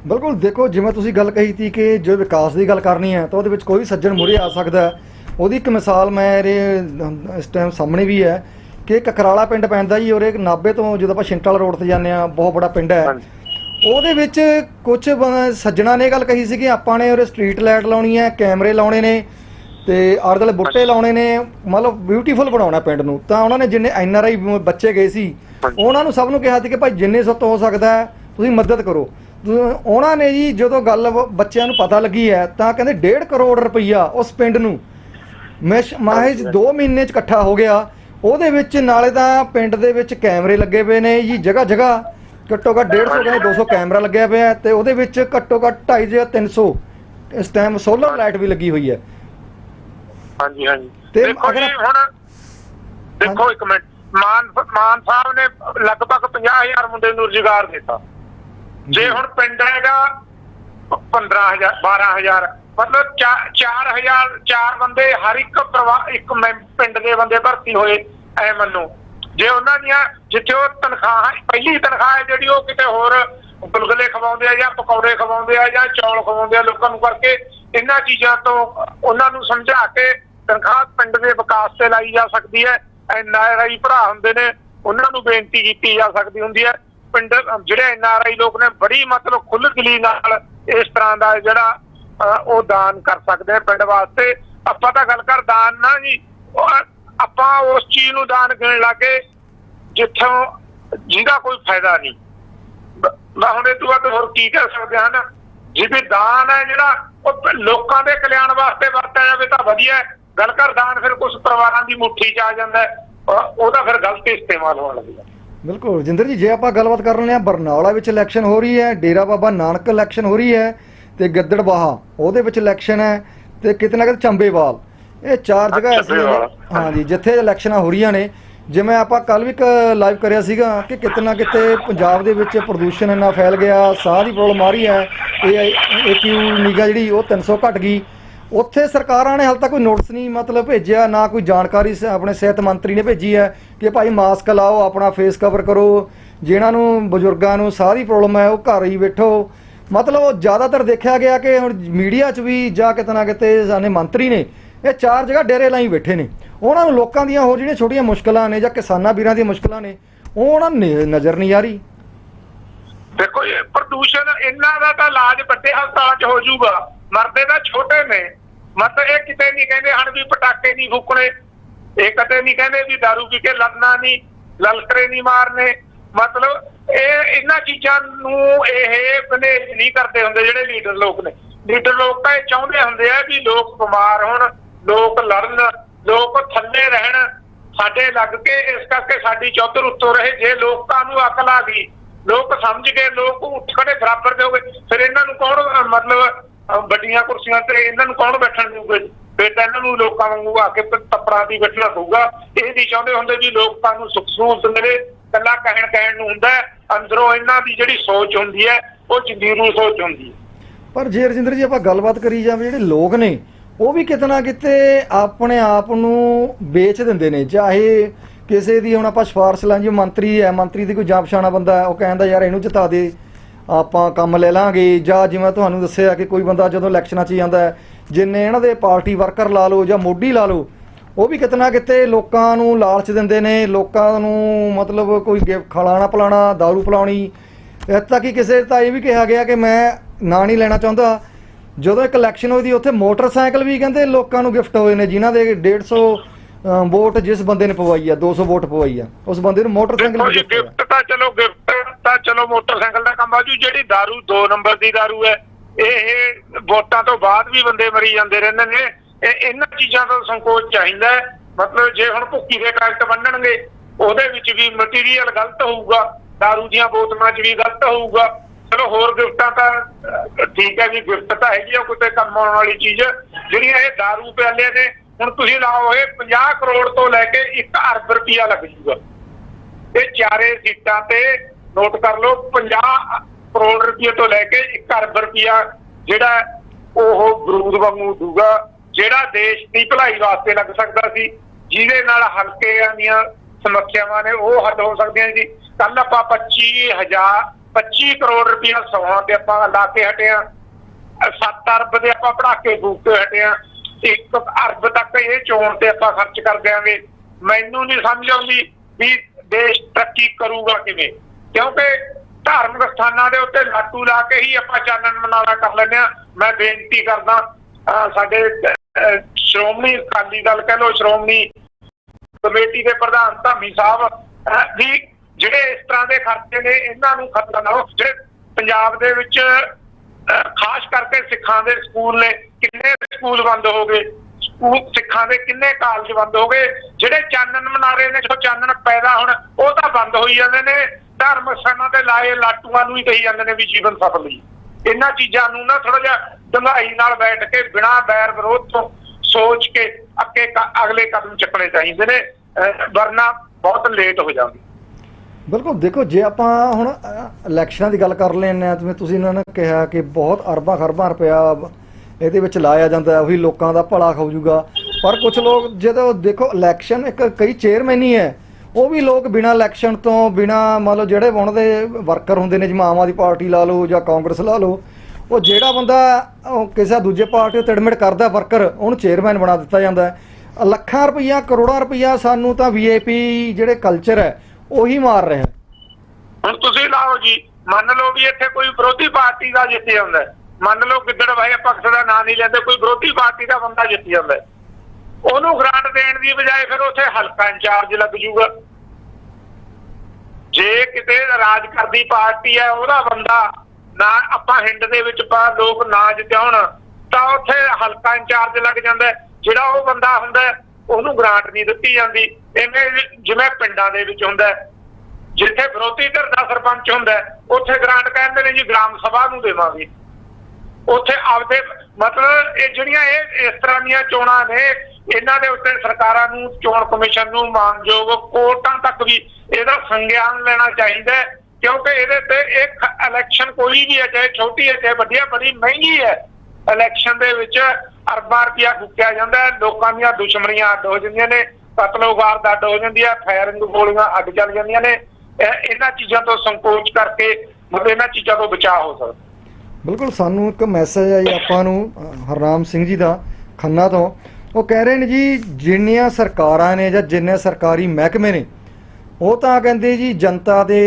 ਬਿਲਕੁਲ, ਦੇਖੋ, ਜਿਵੇਂ ਤੁਸੀਂ ਗੱਲ ਕਹੀ ਸੀ ਕਿ ਜੇ ਵਿਕਾਸ ਦੀ ਗੱਲ ਕਰਨੀ ਹੈ, ਤਾਂ ਉਹਦੇ ਵਿੱਚ ਕੋਈ ਵੀ ਸੱਜਣ ਮੂਹਰੇ ਆ ਸਕਦਾ ਹੈ। ਉਹਦੀ ਇੱਕ ਮਿਸਾਲ ਮੇਰੇ ਇਸ ਟਾਈਮ ਸਾਹਮਣੇ ਵੀ ਹੈ ਕਿ ਕਕਰਾਲਾ ਪਿੰਡ ਪੈਂਦਾ ਜੀ ਔਰ ਇੱਕ ਨਾਬੇ ਤੋਂ ਜਦੋਂ ਆਪਾਂ ਛਿੰਟਲ ਰੋਡ ਤੇ ਜਾਂਦੇ ਆ ਬਹੁਤ ਬੜਾ ਪਿੰਡ ਹੈ। ਉਹਦੇ ਵਿੱਚ ਕੁਝ ਸੱਜਣਾ ਨੇ ਇਹ ਗੱਲ ਕਹੀ ਸੀ ਕਿ ਆਪਾਂ ਨੇ ਉਹਦੇ ਸਟਰੀਟ ਲਾਈਟ ਲਾਉਣੀ ਹੈ ਕੈਮਰੇ ਲਾਉਣੇ ਨੇ ਤੇ ਆਲੇ ਦੁਆਲੇ ਬੁੱਟੇ ਲਾਉਣੇ ਨੇ ਮਤਲਬ ਬਿਊਟੀਫੁਲ ਬਣਾਉਣਾ ਪਿੰਡ ਨੂੰ। ਤਾਂ ਉਹਨਾਂ ਨੇ ਜਿੰਨੇ ਐਨ ਆਰ ਆਈ ਬੱਚੇ ਗਏ ਸੀ ਉਹਨਾਂ ਨੂੰ ਸਭ ਨੂੰ ਕਿਹਾ ਸੀ ਕਿ ਭਾਈ ਜਿੰਨੇ ਸਭ ਤੋਂ ਹੋ ਸਕਦਾ ਤੁਸੀਂ ਮਦਦ ਕਰੋ। ਉਹਨਾਂ ਨੇ ਜੀ ਜਦੋਂ ਗੱਲ ਬੱਚਿਆਂ ਨੂੰ ਪਤਾ ਲੱਗੀ ਹੈ ਤਾਂ ਕਹਿੰਦੇ 1.5 ਕਰੋੜ ਰੁਪਈਆ ਉਸ ਪਿੰਡ ਨੂੰ ਮੈਸ਼ ਮਾਹਿਜ 2 ਮਹੀਨੇ ਚ ਇਕੱਠਾ ਹੋ ਗਿਆ। ਉਹਦੇ ਵਿੱਚ ਨਾਲੇ ਤਾਂ ਪਿੰਡ ਦੇ ਵਿੱਚ ਕੈਮਰੇ ਲੱਗੇ ਪਏ ਨੇ ਜੀ ਜਗ੍ਹਾ ਜਗ੍ਹਾ ਘੱਟੋ ਘੱਟ 150 ਕਹਿੰਦੇ 200 ਕੈਮਰਾ ਲੱਗਿਆ ਪਿਆ ਤੇ ਉਹਦੇ ਵਿੱਚ ਘੱਟੋ ਘੱਟ 250 ਜਾਂ 300 ਇਸ ਟਾਈਮ ਸੋਲਰ ਲਾਈਟ ਵੀ ਲੱਗੀ ਹੋਈ ਹੈ। ਹਾਂਜੀ ਹਾਂਜੀ। ਤੇ ਦੇਖੋ ਅਗਰ- ਜੀ ਹੁਣ ਦੇਖੋ ਇੱਕ ਮਿੰਟ। ਮਾਨ ਮਾਨ ਸਾਹਿਬ ਨੇ ਲਗਭਗ 50000 ਮੁੰਡੇ ਨੂੰ ਰੁਜ਼ਗਾਰ ਦਿੱਤਾ। ਜੇ ਹੁਣ ਪਿੰਡ ਹੈਗਾ 15000 12000 ਮਤਲਬ 4000 ਚਾਰ ਬੰਦੇ ਹਰ ਇੱਕ ਪਰਿਵਾਰ ਇੱਕ ਮੈਂਬ- ਪਿੰਡ ਦੇ ਬੰਦੇ ਭਰਤੀ ਹੋਏ ਐ ਮੰਨੋ। ਜੇ ਉਹਨਾਂ ਦੀਆਂ ਜਿੱਥੇ ਉਹ ਤਨਖਾਹ ਪਹਿਲੀ ਤਨਖਾਹ ਹੈ ਜਿਹੜੀ ਉਹ ਕਿਤੇ ਹੋਰ ਗੁਲਗੁਲੇ ਖਵਾਉਂਦੇ ਆ ਜਾਂ ਪਕੌੜੇ ਖਵਾਉਂਦੇ ਆ ਜਾਂ ਚੌਲ ਖਵਾਉਂਦੇ ਆ ਲੋਕਾਂ ਨੂੰ ਕਰਕੇ ਇਹਨਾਂ ਚੀਜ਼ਾਂ ਤੋਂ ਉਹਨਾਂ ਨੂੰ ਸਮਝਾ ਕੇ ਤਨਖਾਹ ਪਿੰਡ ਦੇ ਵਿਕਾਸ ਤੇ ਲਾਈ ਜਾ ਸਕਦੀ ਹੈ। ਐਨ ਆਰ ਆਈ ਭਰਾ ਹੁੰਦੇ ਨੇ, ਉਹਨਾਂ ਨੂੰ ਬੇਨਤੀ ਕੀਤੀ ਜਾ ਸਕਦੀ ਹੁੰਦੀ ਹੈ। ਪਿੰਡ ਜਿਹੜੇ ਐਨ ਆਰ ਆਈ ਲੋਕ ਨੇ, ਬੜੀ ਮਤਲਬ ਖੁੱਲ੍ਹ ਦਿਲੀ ਨਾਲ ਇਸ ਤਰ੍ਹਾਂ ਦਾ ਜਿਹੜਾ ਉਹ ਦਾਨ ਕਰ ਸਕਦੇ ਆ ਪਿੰਡ ਵਾਸਤੇ। ਆਪਾਂ ਤਾਂ ਗੱਲ ਕਰ, ਦਾਨ ਨਾ ਜੀ ਆਪਾਂ ਉਸ ਚੀਜ਼ ਨੂੰ ਦਾਨ ਗਿਣ ਲਾਗੇ ਜਿੱਥੋਂ ਜਿਹਦਾ ਕੋਈ ਫਾਇਦਾ ਨਹੀਂ। ਬ- ਮੈਂ ਹੁਣ ਇਹ ਤੋਂ ਬਾਅਦ ਹੋਰ ਕੀ ਕਰ ਸਕਦੇ ਹਾਂ ਜਿਵੇਂ ਦਾਨ ਹੈ ਜਿਹੜਾ, ਉਹ ਲੋਕਾਂ ਦੇ ਕਲਿਆਣ ਵਾਸਤੇ ਵਰਤਿਆ ਜਾਵੇ ਤਾਂ ਵਧੀਆ ਗੱਲ ਕਰ, ਦਾਨ ਫਿਰ ਕੁਝ ਪਰਿਵਾਰਾਂ ਦੀ ਮੁੱਠੀ 'ਚ ਆ ਜਾਂਦਾ ਉਹਦਾ ਫਿਰ ਗਲਤ ਇਸਤੇਮਾਲ ਹੋਣ ਲੱਗਦਾ ਬਿਲਕੁਲ। ਜਿੰਦਰ ਜੀ, ਜੇ ਆਪਾਂ ਗੱਲਬਾਤ ਕਰ ਲੈਂਦੇ ਆ ਬਰਨਾਲਾ ਵਿੱਚ ਇਲੈਕਸ਼ਨ ਹੋ ਰਹੀ ਹੈ, ਡੇਰਾ ਬਾਬਾ ਨਾਨਕ ਇਲੈਕਸ਼ਨ ਹੋ ਰਹੀ ਹੈ ਤੇ ਗਿੱਦੜਬਾਹਾ ਉਹਦੇ ਵਿੱਚ ਇਲੈਕਸ਼ਨ ਹੈ ਤੇ ਕਿਤੇ ਨਾ ਕਿਤੇ ਚੰਬੇਵਾਲ ਇਹ ਚਾਰ ਜਗ੍ਹਾ ਐਸੀਆਂ। ਹਾਂਜੀ ਜਿੱਥੇ ਇਲੈਕਸ਼ਨਾਂ ਹੋ ਰਹੀਆਂ ਨੇ ਜਿਵੇਂ ਆਪਾਂ ਕੱਲ ਵੀ ਇੱਕ ਲਾਈਵ ਕਰਿਆ ਸੀਗਾ ਕਿ ਕਿਤੇ ਨਾ ਕਿਤੇ ਪੰਜਾਬ ਦੇ ਵਿੱਚ ਪ੍ਰਦੂਸ਼ਣ ਇੰਨਾ ਫੈਲ ਗਿਆ ਸਾਹ ਦੀ ਪ੍ਰੋਬਲਮ ਆ ਰਹੀ ਹੈ ਇਹ ਏਕਿਊ ਨਿਗਾ ਜਿਹੜੀ ਉਹ 300 ਘਟ ਗਈ। ਉੱਥੇ ਸਰਕਾਰਾਂ ਨੇ ਹਾਲ ਤੱਕ ਕੋਈ ਨੋਟਿਸ ਨਹੀਂ ਮਤਲਬ ਭੇਜਿਆ ਨਾ ਕੋਈ ਜਾਣਕਾਰੀ ਆਪਣੇ ਸਿਹਤ ਮੰਤਰੀ ਨੇ ਭੇਜੀ ਹੈ ਕਿ ਭਾਈ ਮਾਸਕ ਲਾਓ ਆਪਣਾ ਫੇਸ ਕਵਰ ਕਰੋ ਜਿਨ੍ਹਾਂ ਨੂੰ ਬਜ਼ੁਰਗਾਂ ਨੂੰ ਸਾਹ ਦੀ ਪ੍ਰੋਬਲਮ ਹੈ ਉਹ ਘਰ ਹੀ ਬੈਠੋ। ਮਤਲਬ ਉਹ ਜ਼ਿਆਦਾਤਰ ਦੇਖਿਆ ਗਿਆ ਕਿ ਹੁਣ ਮੀਡੀਆ 'ਚ ਵੀ ਜਾਂ ਕਿਤੇ ਨਾ ਕਿਤੇ ਸਾਡੇ ਮੰਤਰੀ ਨੇ, ਇਹ ਚਾਰ ਜਗ੍ਹਾ ਡੇਰੇ ਲਾਈ ਬੈਠੇ ਨੇ। ਉਹਨਾਂ ਨੂੰ ਲੋਕਾਂ ਦੀਆਂ ਹੋਰ ਜਿਹੜੀਆਂ ਛੋਟੀਆਂ ਮੁਸ਼ਕਲਾਂ ਨੇ ਜਾਂ ਕਿਸਾਨਾਂ ਵੀਰਾਂ ਦੀਆਂ ਮੁਸ਼ਕਲਾਂ ਨੇ, ਉਹ ਉਹਨਾਂ ਨੂੰ ਨਜ਼ਰ ਨਹੀਂ ਆ ਰਹੀ। ਦੇਖੋ ਇਹ ਪ੍ਰਦੂਸ਼ਣ ਇਹਨਾਂ ਦਾ ਤਾਂ ਇਲਾਜ ਵੱਡੇ ਹਸਪਤਾਲਾਂ 'ਚ ਹੋ ਜਾਊਗਾ। ਮਰਦੇ ਤਾਂ ਛੋਟੇ ਨੇ। ਮਤਲਬ ਇਹ ਕਿਤੇ ਨਹੀਂ ਕਹਿੰਦੇ ਹਨ ਵੀ ਪਟਾਕੇ ਨਹੀਂ ਫੂਕਣੇ। ਇਹ ਕਦੇ ਨਹੀਂ ਕਹਿੰਦੇ ਵੀ दारू ਪੀ ਕੇ ਲੜਨਾ ਨਹੀਂ, ਲਲਕਰੇ ਨਹੀਂ ਮਾਰਨੇ। ਮਤਲਬ ਇਹ ਇਹਨਾਂ ਚੀਜ਼ਾਂ ਨੂੰ ਇਹ ਬਨੇਜ ਨਹੀਂ ਕਰਦੇ ਹੁੰਦੇ ਜਿਹੜੇ ਲੀਡਰ ਲੋਕ ਨੇ। ਲੀਡਰ ਲੋਕ ਤਾਂ ਇਹ ਚਾਹੁੰਦੇ ਹੁੰਦੇ ਆ ਵੀ ਲੋਕ ਬਿਮਾਰ ਹੋਣ, ਲੋਕ ਲੜਨ, ਲੋਕ ਥੱਲੇ ਰਹਿਣ। ਸਾਡੇ ਲੱਗ ਕੇ ਇਸ ਕਰਕੇ ਸਾਡੀ ਚੌਧਰ ਉੱਤੋਂ ਰਹੇ। ਜੇ ਲੋਕਾਂ ਨੂੰ ਅਕਲ ਆ ਗਈ, ਲੋਕ ਸਮਝ ਗਏ, ਲੋਕ ਉੱਠ ਖੜੇ ਬਰਾਬਰ ਦੇ ਹੋ ਗਏ, ਫਿਰ ਇਹਨਾਂ ਨੂੰ ਕੌਣ ਮਤਲਬ ਵੱਡੀਆਂ ਕੁਰਸੀਆਂ ਤੇ ਇਹਨਾਂ ਨੂੰ ਕੌਣ ਬੈਠਣ ਦੇਊਗਾ ਫਿਰ ਤਾਂ ਇਹਨਾਂ ਨੂੰ ਲੋਕਾਂ ਵਾਂਗੂ ਆ ਕੇ ਪ- ਤੱਪੜਾਂ ਦੀ ਬੈਠਣਾ ਪਊਗਾ। ਇਹ ਨਹੀਂ ਚਾਹੁੰਦੇ ਹੁੰਦੇ ਵੀ ਲੋਕਾਂ ਨੂੰ ਸੁੱਖ ਸਹੂਲਤ ਮਿਲੇ। ਕੱਲਾ ਕਹਿਣ ਕਹਿਣ ਨੂੰ ਹੁੰਦਾ ਅੰਦਰੋਂ ਇਹਨਾਂ ਦੀ ਜਿਹੜੀ ਸੋਚ ਹੁੰਦੀ ਹੈ, ਉਹ ਜੰਦੀਰੂ ਸੋਚ ਹੁੰਦੀ ਹੈ। ਪਰ ਜੇ ਰਜਿੰਦਰ ਜੀ ਆਪਾਂ ਗੱਲਬਾਤ ਕਰੀ ਜਾਵੇ ਜਿਹੜੇ ਲੋਕ ਨੇ, ਉਹ ਵੀ ਕਿਤੇ ਕਿਤੇ ਆਪਣੇ ਆਪ ਨੂੰ ਵੇਚ ਦਿੰਦੇ ਨੇ, ਚਾਹੇ ਕਿਸੇ ਦੀ ਹੁਣ ਆਪਾਂ ਸਿਫਾਰਿਸ਼ ਲਾਂ ਜੀ ਮੰਤਰੀ ਹੈ, ਮੰਤਰੀ ਦੀ ਕੋਈ ਜਾਣ ਪਛਾਣਾ ਬੰਦਾ ਹੈ, ਉਹ ਕਹਿੰਦਾ ਯਾਰ ਇਹਨੂੰ ਜਿਤਾ ਦੇ, ਆਪਾਂ ਕੰਮ ਲੈ ਲਾਂਗੇ, ਜਾਂ ਜਿਵੇਂ ਤੁਹਾਨੂੰ ਦੱਸਿਆ ਕਿ ਕੋਈ ਬੰਦਾ ਜਦੋਂ ਇਲੈਕਸ਼ਨਾਂ 'ਚ ਜਾਂਦਾ ਜਿੰਨੇ ਇਹਨਾਂ ਦੇ ਪਾਰਟੀ ਵਰਕਰ ਲਾ ਲਓ ਜਾਂ ਮੋਢੀ ਲਾ ਲਓ ਉਹ ਵੀ ਕਿਤੇ ਨਾ ਕਿਤੇ ਲੋਕਾਂ ਨੂੰ ਲਾਲਚ ਦਿੰਦੇ ਨੇ ਲੋਕਾਂ ਨੂੰ ਮਤਲਬ ਕੋਈ ਗਿਫਟ ਖਿਲਾਣਾ ਪਿਲਾਣਾ दारू ਪਿਲਾਉਣੀ ਇੱਥੇ ਤੱਕ ਕਿ ਕਿਸੇ ਤਾਂ ਇਹ ਵੀ ਕਿਹਾ ਗਿਆ ਕਿ ਮੈਂ ਨਾਂ ਨਹੀਂ ਲੈਣਾ ਚਾਹੁੰਦਾ ਜਦੋਂ ਇੱਕ ਇਲੈਕਸ਼ਨ ਹੋਈ ਦੀ ਉੱਥੇ ਮੋਟਰਸਾਈਕਲ ਵੀ ਕਹਿੰਦੇ ਲੋਕਾਂ ਨੂੰ ਗਿਫਟ ਹੋਏ ਨੇ ਜਿਨ੍ਹਾਂ ਦੇ 150 ਅ, ਵੋਟ ਜਿਸ ਬੰਦੇ ਨੇ ਪਵਾਈ ਆ 200 ਵੋਟ ਪਵਾਈ ਆ ਉਸ ਬੰਦੇ ਨੂੰ ਮੋਟਰਸਾਈਕਲ ਦੇਖੋ ਵੀ ਜੀ gift ਹੋਇਆ। ਗਿਫਟ ਤਾਂ ਚਲੋ ਗਿਫਟ ਤਾਂ ਚਲੋ ਮੋਟਰਸਾਈਕਲ ਦਾ ਕੰਮ ਆਜੂ ਜਿਹੜੀ दारू 2 ਨੰਬਰ ਦੀ दारू ਹੈ ਇਹ ਵੋਟਾਂ ਤੋਂ ਬਾਅਦ ਵੀ ਬੰਦੇ ਮਰੀ ਜਾਂਦੇ ਰਹਿੰਦੇ ਨੇ ਇਹ ਇਹਨਾਂ ਚੀਜ਼ਾਂ ਦਾ ਸੰਕੋਚ ਚਾਹੀਦਾ ਮਤਲਬ ਜੇ ਹੁਣ ਭੁੱਕੀ ਦੇ ਕਾਗਜ਼ ਵੰਡਣਗੇ ਉਹਦੇ ਵਿੱਚ ਵੀ ਮਟੀਰੀਅਲ ਗਲਤ ਹੋਊਗਾ, ਦਾਰੂ ਦੀਆਂ ਬੋਤਲਾਂ 'ਚ ਵੀ ਗਲਤ ਹੋਊਗਾ। ਚਲੋ ਹੋਰ ਗਿਫਟਾਂ ਤਾਂ ਠੀਕ ਹੈ ਜੀ ਗਿਫਟ ਤਾਂ ਹੈਗੀ ਆ ਕਿਤੇ ਕੰਮ ਆਉਣ ਵਾਲੀ ਚੀਜ਼। ਜਿਹੜੀਆਂ ਇਹ ਦਾਰੂ ਪਿਆਲੇ ਨੇ, ਹੁਣ ਤੁਸੀਂ ਲਾਓ, ਇਹ 50 ਕਰੋੜ ਤੋਂ ਲੈ ਕੇ 1 ਅਰਬ ਰੁਪਇਆ ਲੱਗ ਜੂਗਾ। ਇਹ ਚਾਰੇ ਸੀਟਾਂ ਤੇ, ਨੋਟ ਕਰ ਲਓ 50 ਕਰੋੜ ਰੁਪਏ ਤੋਂ ਲੈ ਕੇ 1 ਅਰਬ ਰੁਪਇਆ ਜਿਹੜਾ ਉਹ ਬਰੂਦ ਵਾਂਗੂ ਦੂਗਾ। ਜਿਹੜਾ ਦੇਸ਼ ਦੀ ਭਲਾਈ ਵਾਸਤੇ ਲੱਗ ਸਕਦਾ ਸੀ, ਜਿਹਦੇ ਨਾਲ ਹਲਕਿਆਂ ਦੀਆਂ ਸਮੱਸਿਆਵਾਂ ਨੇ ਉਹ ਹੱਲ ਹੋ ਸਕਦੀਆਂ ਜੀ ਕੱਲ ਆਪਾਂ 25000 25 ਕਰੋੜ ਰੁਪਇਆ ਸੌਹਾਂ ਤੇ ਆਪਾਂ ਲਾ ਕੇ ਹਟਿਆ 7 ਅਰਬ ਦੇ ਆਪਾਂ ਪੜਾਕੇ ਫੂਕ ਕੇ ਹਟਿਆ 1 ਅਰਬ ਤੱਕ ਇਹ ਚੋਣ ਤੇ ਆਪਾਂ ਖਰਚ ਕਰ ਦਿਆਂਗੇ। ਮੈਨੂੰ ਨਹੀਂ ਸਮਝ ਆਉਂਦੀ ਵੀ ਦੇਸ਼ ਤਰੱਕੀ ਕਰੂਗਾ ਕਿਵੇਂ। ਕਿਉਂਕਿ ਧਾਰਮਿਕ ਸਥਾਨਾਂ ਦੇ ਉੱਤੇ ਲਾਟੂ ਲਾ ਕੇ ਹੀ ਆਪਾਂ ਚਾਨਣ ਮਨਾਲਾ ਕਰ ਲੈਂਦੇ ਆ ਮੈਂ ਬੇਨਤੀ ਕਰਦਾ ਸਾਡੇ ਸ਼੍ਰੋਮਣੀ ਅਕਾਲੀ ਦਲ ਕਹਿ ਲਓ, ਸ਼੍ਰੋਮਣੀ ਕਮੇਟੀ ਦੇ ਪ੍ਰਧਾਨ ਧਾਮੀ ਸਾਹਿਬ ਵੀ ਜਿਹੜੇ ਇਸ ਤਰ੍ਹਾਂ ਦੇ ਖਰਚੇ ਨੇ, ਇਹਨਾਂ ਨੂੰ ਖਤਰਾ ਨਾ ਹੋ ਜਿਹੜੇ ਪੰਜਾਬ ਦੇ ਵਿੱਚ ਖਾਸ ਕਰਕੇ ਸਿੱਖਾਂ ਦੇ ਸਕੂਲ ਨੇ, ਕਿੰਨੇ ਸਕੂਲ ਬੰਦ ਹੋ ਗਏ? ਸਕੂਲ, ਸਿੱਖਾਂ ਦੇ ਕਿੰਨੇ ਕਾਲਜ ਬੰਦ ਹੋ ਗਏ? ਜਿਹੜੇ ਚਾਨਣ ਮਨਾਰੇ ਨੇ ਜੋ ਚਾਨਣ ਪੈਦਾ ਹੁਣ, ਉਹ ਤਾਂ ਬੰਦ ਹੋਈ ਜਾਂਦੇ ਨੇ। ਧਰਮ ਸਥਾਨਾਂ ਤੇ ਲਾਏ ਲਾਟੂਆਂ ਨੂੰ ਹੀ ਕਹੀ ਜਾਂਦੇ ਨੇ ਵੀ ਜੀਵਨ ਸਫਲ ਲਈ ਇਹਨਾਂ ਚੀਜ਼ਾਂ ਨੂੰ ਨਾ ਥੋੜਾ ਜਿਹਾ ਡੰਗਾਈ ਨਾਲ ਬੈਠ ਕੇ, ਬਿਨਾਂ ਬੈਰ ਵਿਰੋਧ ਤੋਂ ਸੋਚ ਕੇ ਅੱਗੇ ਅਗਲੇ ਕਦਮ ਚੱਕਣੇ ਚਾਹੀਦੇ ਨੇ। ਵਰਨਾ ਬਹੁਤ ਲੇਟ ਹੋ ਜਾਵੇ ਬਿਲਕੁਲ, ਦੇਖੋ, ਜੇ ਆਪਾਂ ਹੁਣ ਇਲੈਕਸ਼ਨਾਂ ਦੀ ਗੱਲ ਕਰ ਲੈਂਦੇ ਆ ਜਿਵੇਂ ਤੁਸੀਂ ਇਹਨਾਂ ਨੇ ਕਿਹਾ ਕਿ ਬਹੁਤ ਅਰਬਾਂ ਖਰਬਾਂ ਰੁਪਇਆ ਇਹਦੇ ਵਿੱਚ ਲਾਇਆ ਜਾਂਦਾ ਉਹੀ ਲੋਕਾਂ ਦਾ ਭਲਾ ਹੋ ਜਾਊਗਾ ਪਰ ਕੁਝ ਲੋਕ, ਜਦੋਂ ਦੇਖੋ ਇਲੈਕਸ਼ਨ ਇੱਕ ਕਈ ਚੇਅਰਮੈਨ ਹੀ ਹੈ, ਉਹ ਵੀ ਲੋਕ ਬਿਨਾਂ ਇਲੈਕਸ਼ਨ ਤੋਂ, ਬਿਨਾਂ ਮੰਨ ਲਓ ਜਿਹੜੇ ਉਹਨਾਂ ਦੇ ਵਰਕਰ ਹੁੰਦੇ ਨੇ, ਜਿਵੇਂ ਆਮ ਆਦਮੀ ਪਾਰਟੀ ਲਾ ਲਓ ਜਾਂ ਕਾਂਗਰਸ ਲਾ ਲਓ ਉਹ ਜਿਹੜਾ ਬੰਦਾ, ਉਹ ਕਿਸੇ ਦੂਜੇ ਪਾਰਟੀ ਤੋਂ ਐਡਮਿਟ ਕਰਦਾ ਵਰਕਰ, ਉਹਨੂੰ ਚੇਅਰਮੈਨ ਬਣਾ ਦਿੱਤਾ ਜਾਂਦਾ ਹੈ। ਲੱਖਾਂ ਰੁਪਈਆ, ਕਰੋੜਾਂ ਰੁਪਈਆ ਸਾਨੂੰ ਤਾਂ ਵੀਆਈਪੀ ਜਿਹੜੇ ਕਲਚਰ ਹੈ, ਉਹੀ ਮਾਰ ਰਿਹਾ ਹੁਣ ਤੁਸੀਂ ਲਾਓ ਜੀ, ਮੰਨ ਲਓ ਵੀ ਇੱਥੇ ਕੋਈ ਵਿਰੋਧੀ ਪਾਰਟੀ ਦਾ ਜਿੱਤ ਜਾਂਦਾ ਮੰਨ ਲਓ ਗਿੱਦੜ ਵਾਹਿਆ ਪਕਸ਼ ਦਾ ਨਾਂ ਨਹੀਂ ਲੈਂਦੇ, ਕੋਈ ਵਿਰੋਧੀ ਪਾਰਟੀ ਦਾ ਬੰਦਾ ਜਿੱਤ ਜਾਂਦਾ ਉਹਨੂੰ ਗ੍ਰਾਂਟ ਦੇਣ ਦੀ ਬਜਾਏ ਫਿਰ ਉੱਥੇ ਹਲਕਾ ਇੰਚਾਰਜ ਲੱਗ ਜੂਗਾ। ਜੇ ਕਿਤੇ ਰਾਜ ਕਰਦੀ ਪਾਰਟੀ ਹੈ, ਉਹਦਾ ਬੰਦਾ ਨਾ ਆਪਾਂ ਹਿੰਡ ਦੇ ਵਿੱਚ ਪਾ, ਲੋਕ ਨਾ ਜਿਤਾਉਣ ਤਾਂ ਉੱਥੇ ਹਲਕਾ ਇੰਚਾਰਜ ਲੱਗ ਜਾਂਦਾ ਜਿਹੜਾ ਉਹ ਬੰਦਾ ਹੁੰਦਾ ਉਹਨੂੰ ਗ੍ਰਾਂਟ ਨਹੀਂ ਦਿੱਤੀ ਜਾਂਦੀ। ਐਵੇਂ ਜਿਵੇਂ ਪਿੰਡਾਂ ਦੇ ਵਿੱਚ ਹੁੰਦਾ ਜਿੱਥੇ ਵਿਰੋਧੀ ਧਿਰ ਦਾ ਸਰਪੰਚ ਹੁੰਦਾ ਉੱਥੇ ਗ੍ਰਾਂਟ ਕਹਿੰਦੇ ਨੇ ਜੀ, ਗ੍ਰਾਮ ਸਭਾ ਨੂੰ ਦੇਵਾਂਗੇ। ਉੱਥੇ ਆਪਦੇ ਮਤਲਬ ਇਹ ਜਿਹੜੀਆਂ ਇਹ, ਇਸ ਤਰ੍ਹਾਂ ਦੀਆਂ ਚੋਣਾਂ ਨੇ, ਇਹਨਾਂ ਦੇ ਉੱਤੇ ਸਰਕਾਰਾਂ ਨੂੰ, ਚੋਣ ਕਮਿਸ਼ਨ ਨੂੰ ਮਾਨਯੋਗ ਕੋਰਟਾਂ ਤੱਕ ਵੀ ਇਹਦਾ ਸੰਗਿਆਨ ਲੈਣਾ ਚਾਹੀਦਾ ਕਿਉਂਕਿ ਇਹਦੇ ਤੇ ਇੱਕ ਇਲੈਕਸ਼ਨ ਕੋਈ ਵੀ ਹੈ ਚਾਹੇ ਛੋਟੀ ਹੈ ਚਾਹੇ ਵੱਡੀ ਹੈ ਬੜੀ ਮਹਿੰਗੀ ਹੈ। ਇਲੈਕਸ਼ਨ ਦੇ ਵਿੱਚ ਅਰਬਾਂ ਰੁਪਇਆ ਫੁੱਕਿਆ ਜਾਂਦਾ ਹੈ। ਲੋਕਾਂ ਦੀਆਂ ਦੁਸ਼ਮਣੀਆਂ ਅੱਡ ਹੋ ਜਾਂਦੀਆਂ ਨੇ। ਕਤਲੋਗਾਰ ਅੱਡ ਹੋ ਜਾਂਦੀ ਹੈ। ਫਾਇਰਿੰਗ ਗੋਲੀਆਂ ਅੱਡ ਚੱਲ ਜਾਂਦੀਆਂ ਨੇ। ਇਹਨਾਂ ਚੀਜ਼ਾਂ ਤੋਂ ਸੰਕੋਚ ਕਰਕੇ ਮਤਲਬ ਇਹਨਾਂ ਚੀਜ਼ਾਂ ਤੋਂ ਬਚਾਅ ਹੋ ਸਕਦਾ। ਬਿਲਕੁਲ ਸਾਨੂੰ ਇੱਕ ਮੈਸੇਜ ਆਈ ਆਪਾਂ ਨੂੰ ਅ, ਹਰਨਾਮ ਸਿੰਘ ਜੀ ਦਾ ਖੰਨਾ ਤੋਂ। ਉਹ ਕਹਿ ਰਹੇ ਨੇ ਜੀ ਜਿੰਨੀਆਂ ਸਰਕਾਰਾਂ ਨੇ ਜਾਂ ਜਿੰਨੇ ਸਰਕਾਰੀ ਮਹਿਕਮੇ ਨੇ ਉਹ ਤਾਂ ਕਹਿੰਦੇ ਜੀ ਜਨਤਾ ਦੇ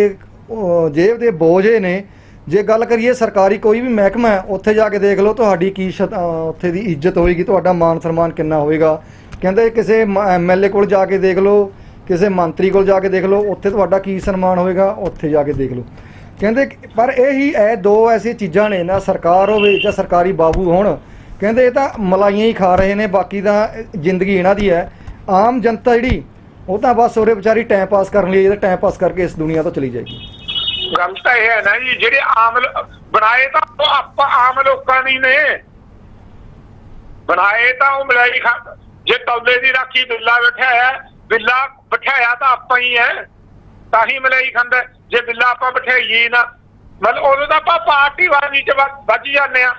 ਜੇਬ ਦੇ ਬੋਝੇ ਨੇ। ਜੇ ਗੱਲ ਕਰੀਏ ਸਰਕਾਰੀ ਕੋਈ ਵੀ ਮਹਿਕਮਾ ਹੈ, ਉੱਥੇ ਜਾ ਕੇ ਦੇਖ ਲਓ ਤੁਹਾਡੀ ਕੀ ਸ਼ਤ- ਉੱਥੇ ਦੀ ਇੱਜ਼ਤ ਹੋਏਗੀ, ਤੁਹਾਡਾ ਮਾਨ ਸਨਮਾਨ ਕਿੰਨਾ ਹੋਏਗਾ। ਕਹਿੰਦੇ ਕਿਸੇ ਐਮਐਲਏ ਕੋਲ ਜਾ ਕੇ ਦੇਖ ਲਓ, ਕਿਸੇ ਮੰਤਰੀ ਕੋਲ ਜਾ ਕੇ ਦੇਖ ਲਓ, ਉੱਥੇ ਤੁਹਾਡਾ ਕੀ ਸਨਮਾਨ ਹੋਏਗਾ, ਉੱਥੇ ਜਾ ਕੇ ਦੇਖ ਲਓ। ਕਹਿੰਦੇ ਪਰ ਇਹ ਹੀ ਇਹ ਦੋ ਐਸੀ ਚੀਜ਼ਾਂ ਨੇ, ਨਾ ਸਰਕਾਰ ਹੋਵੇ ਜਾਂ ਸਰਕਾਰੀ ਬਾਬੂ ਹੋਣ। ਕਹਿੰਦੇ ਇਹ ਤਾਂ ਮਲਾਈਆਂ ਹੀ ਖਾ ਰਹੇ ਨੇ, ਬਾਕੀ ਤਾਂ ਜ਼ਿੰਦਗੀ ਇਹਨਾਂ ਦੀ ਹੈ। ਆਮ ਜਨਤਾ ਜਿਹੜੀ, ਉਹ ਤਾਂ ਬਸ ਉਹਦੇ ਵਿਚਾਰੀ ਟਾਈਮ ਪਾਸ ਕਰਨ ਲਈ, ਇਹਦਾ ਟਾਈਮ ਪਾਸ ਕਰਕੇ ਇਸ ਦੁਨੀਆ ਤੋਂ ਚਲੀ ਜਾਏਗੀ। ਗੱਲ ਤਾਂ ਇਹ ਹੈ ਨਾ ਜੀ, ਜਿਹੜੇ ਆਮ ਬਣਾਏ ਤਾਂ ਉਹ ਆਪਾਂ ਆਮ ਲੋਕਾਂ ਦੀ ਨੇ। ਬਣਾਏ ਤਾਂ ਉਹ ਮਲਾਈ ਖਾ, ਜੇ ਤੌਲੇ ਦੀ ਰਾਖੀ ਬਿੱਲਾ ਬਿਠਾਇਆ ਬਿੱਲਾ ਬਿਠਾਇਆ ਤਾਂ ਆਪਾਂ ਹੀ ਹੈ। ਤਾਂ ਹੀ ਮਲਾਈ ਖਾਂਦਾ। ਜੇ ਬਿੱਲਾ ਆਪਾਂ ਬਿਠਾਈਏ ਨਾ, ਮਤਲਬ ਉਦੋਂ ਤਾਂ ਆਪਾਂ ਪਾਰਟੀ ਵਾਲੀ ਚ ਵੱਜ- ਵੱਜ ਜਾਂਦੇ ਆ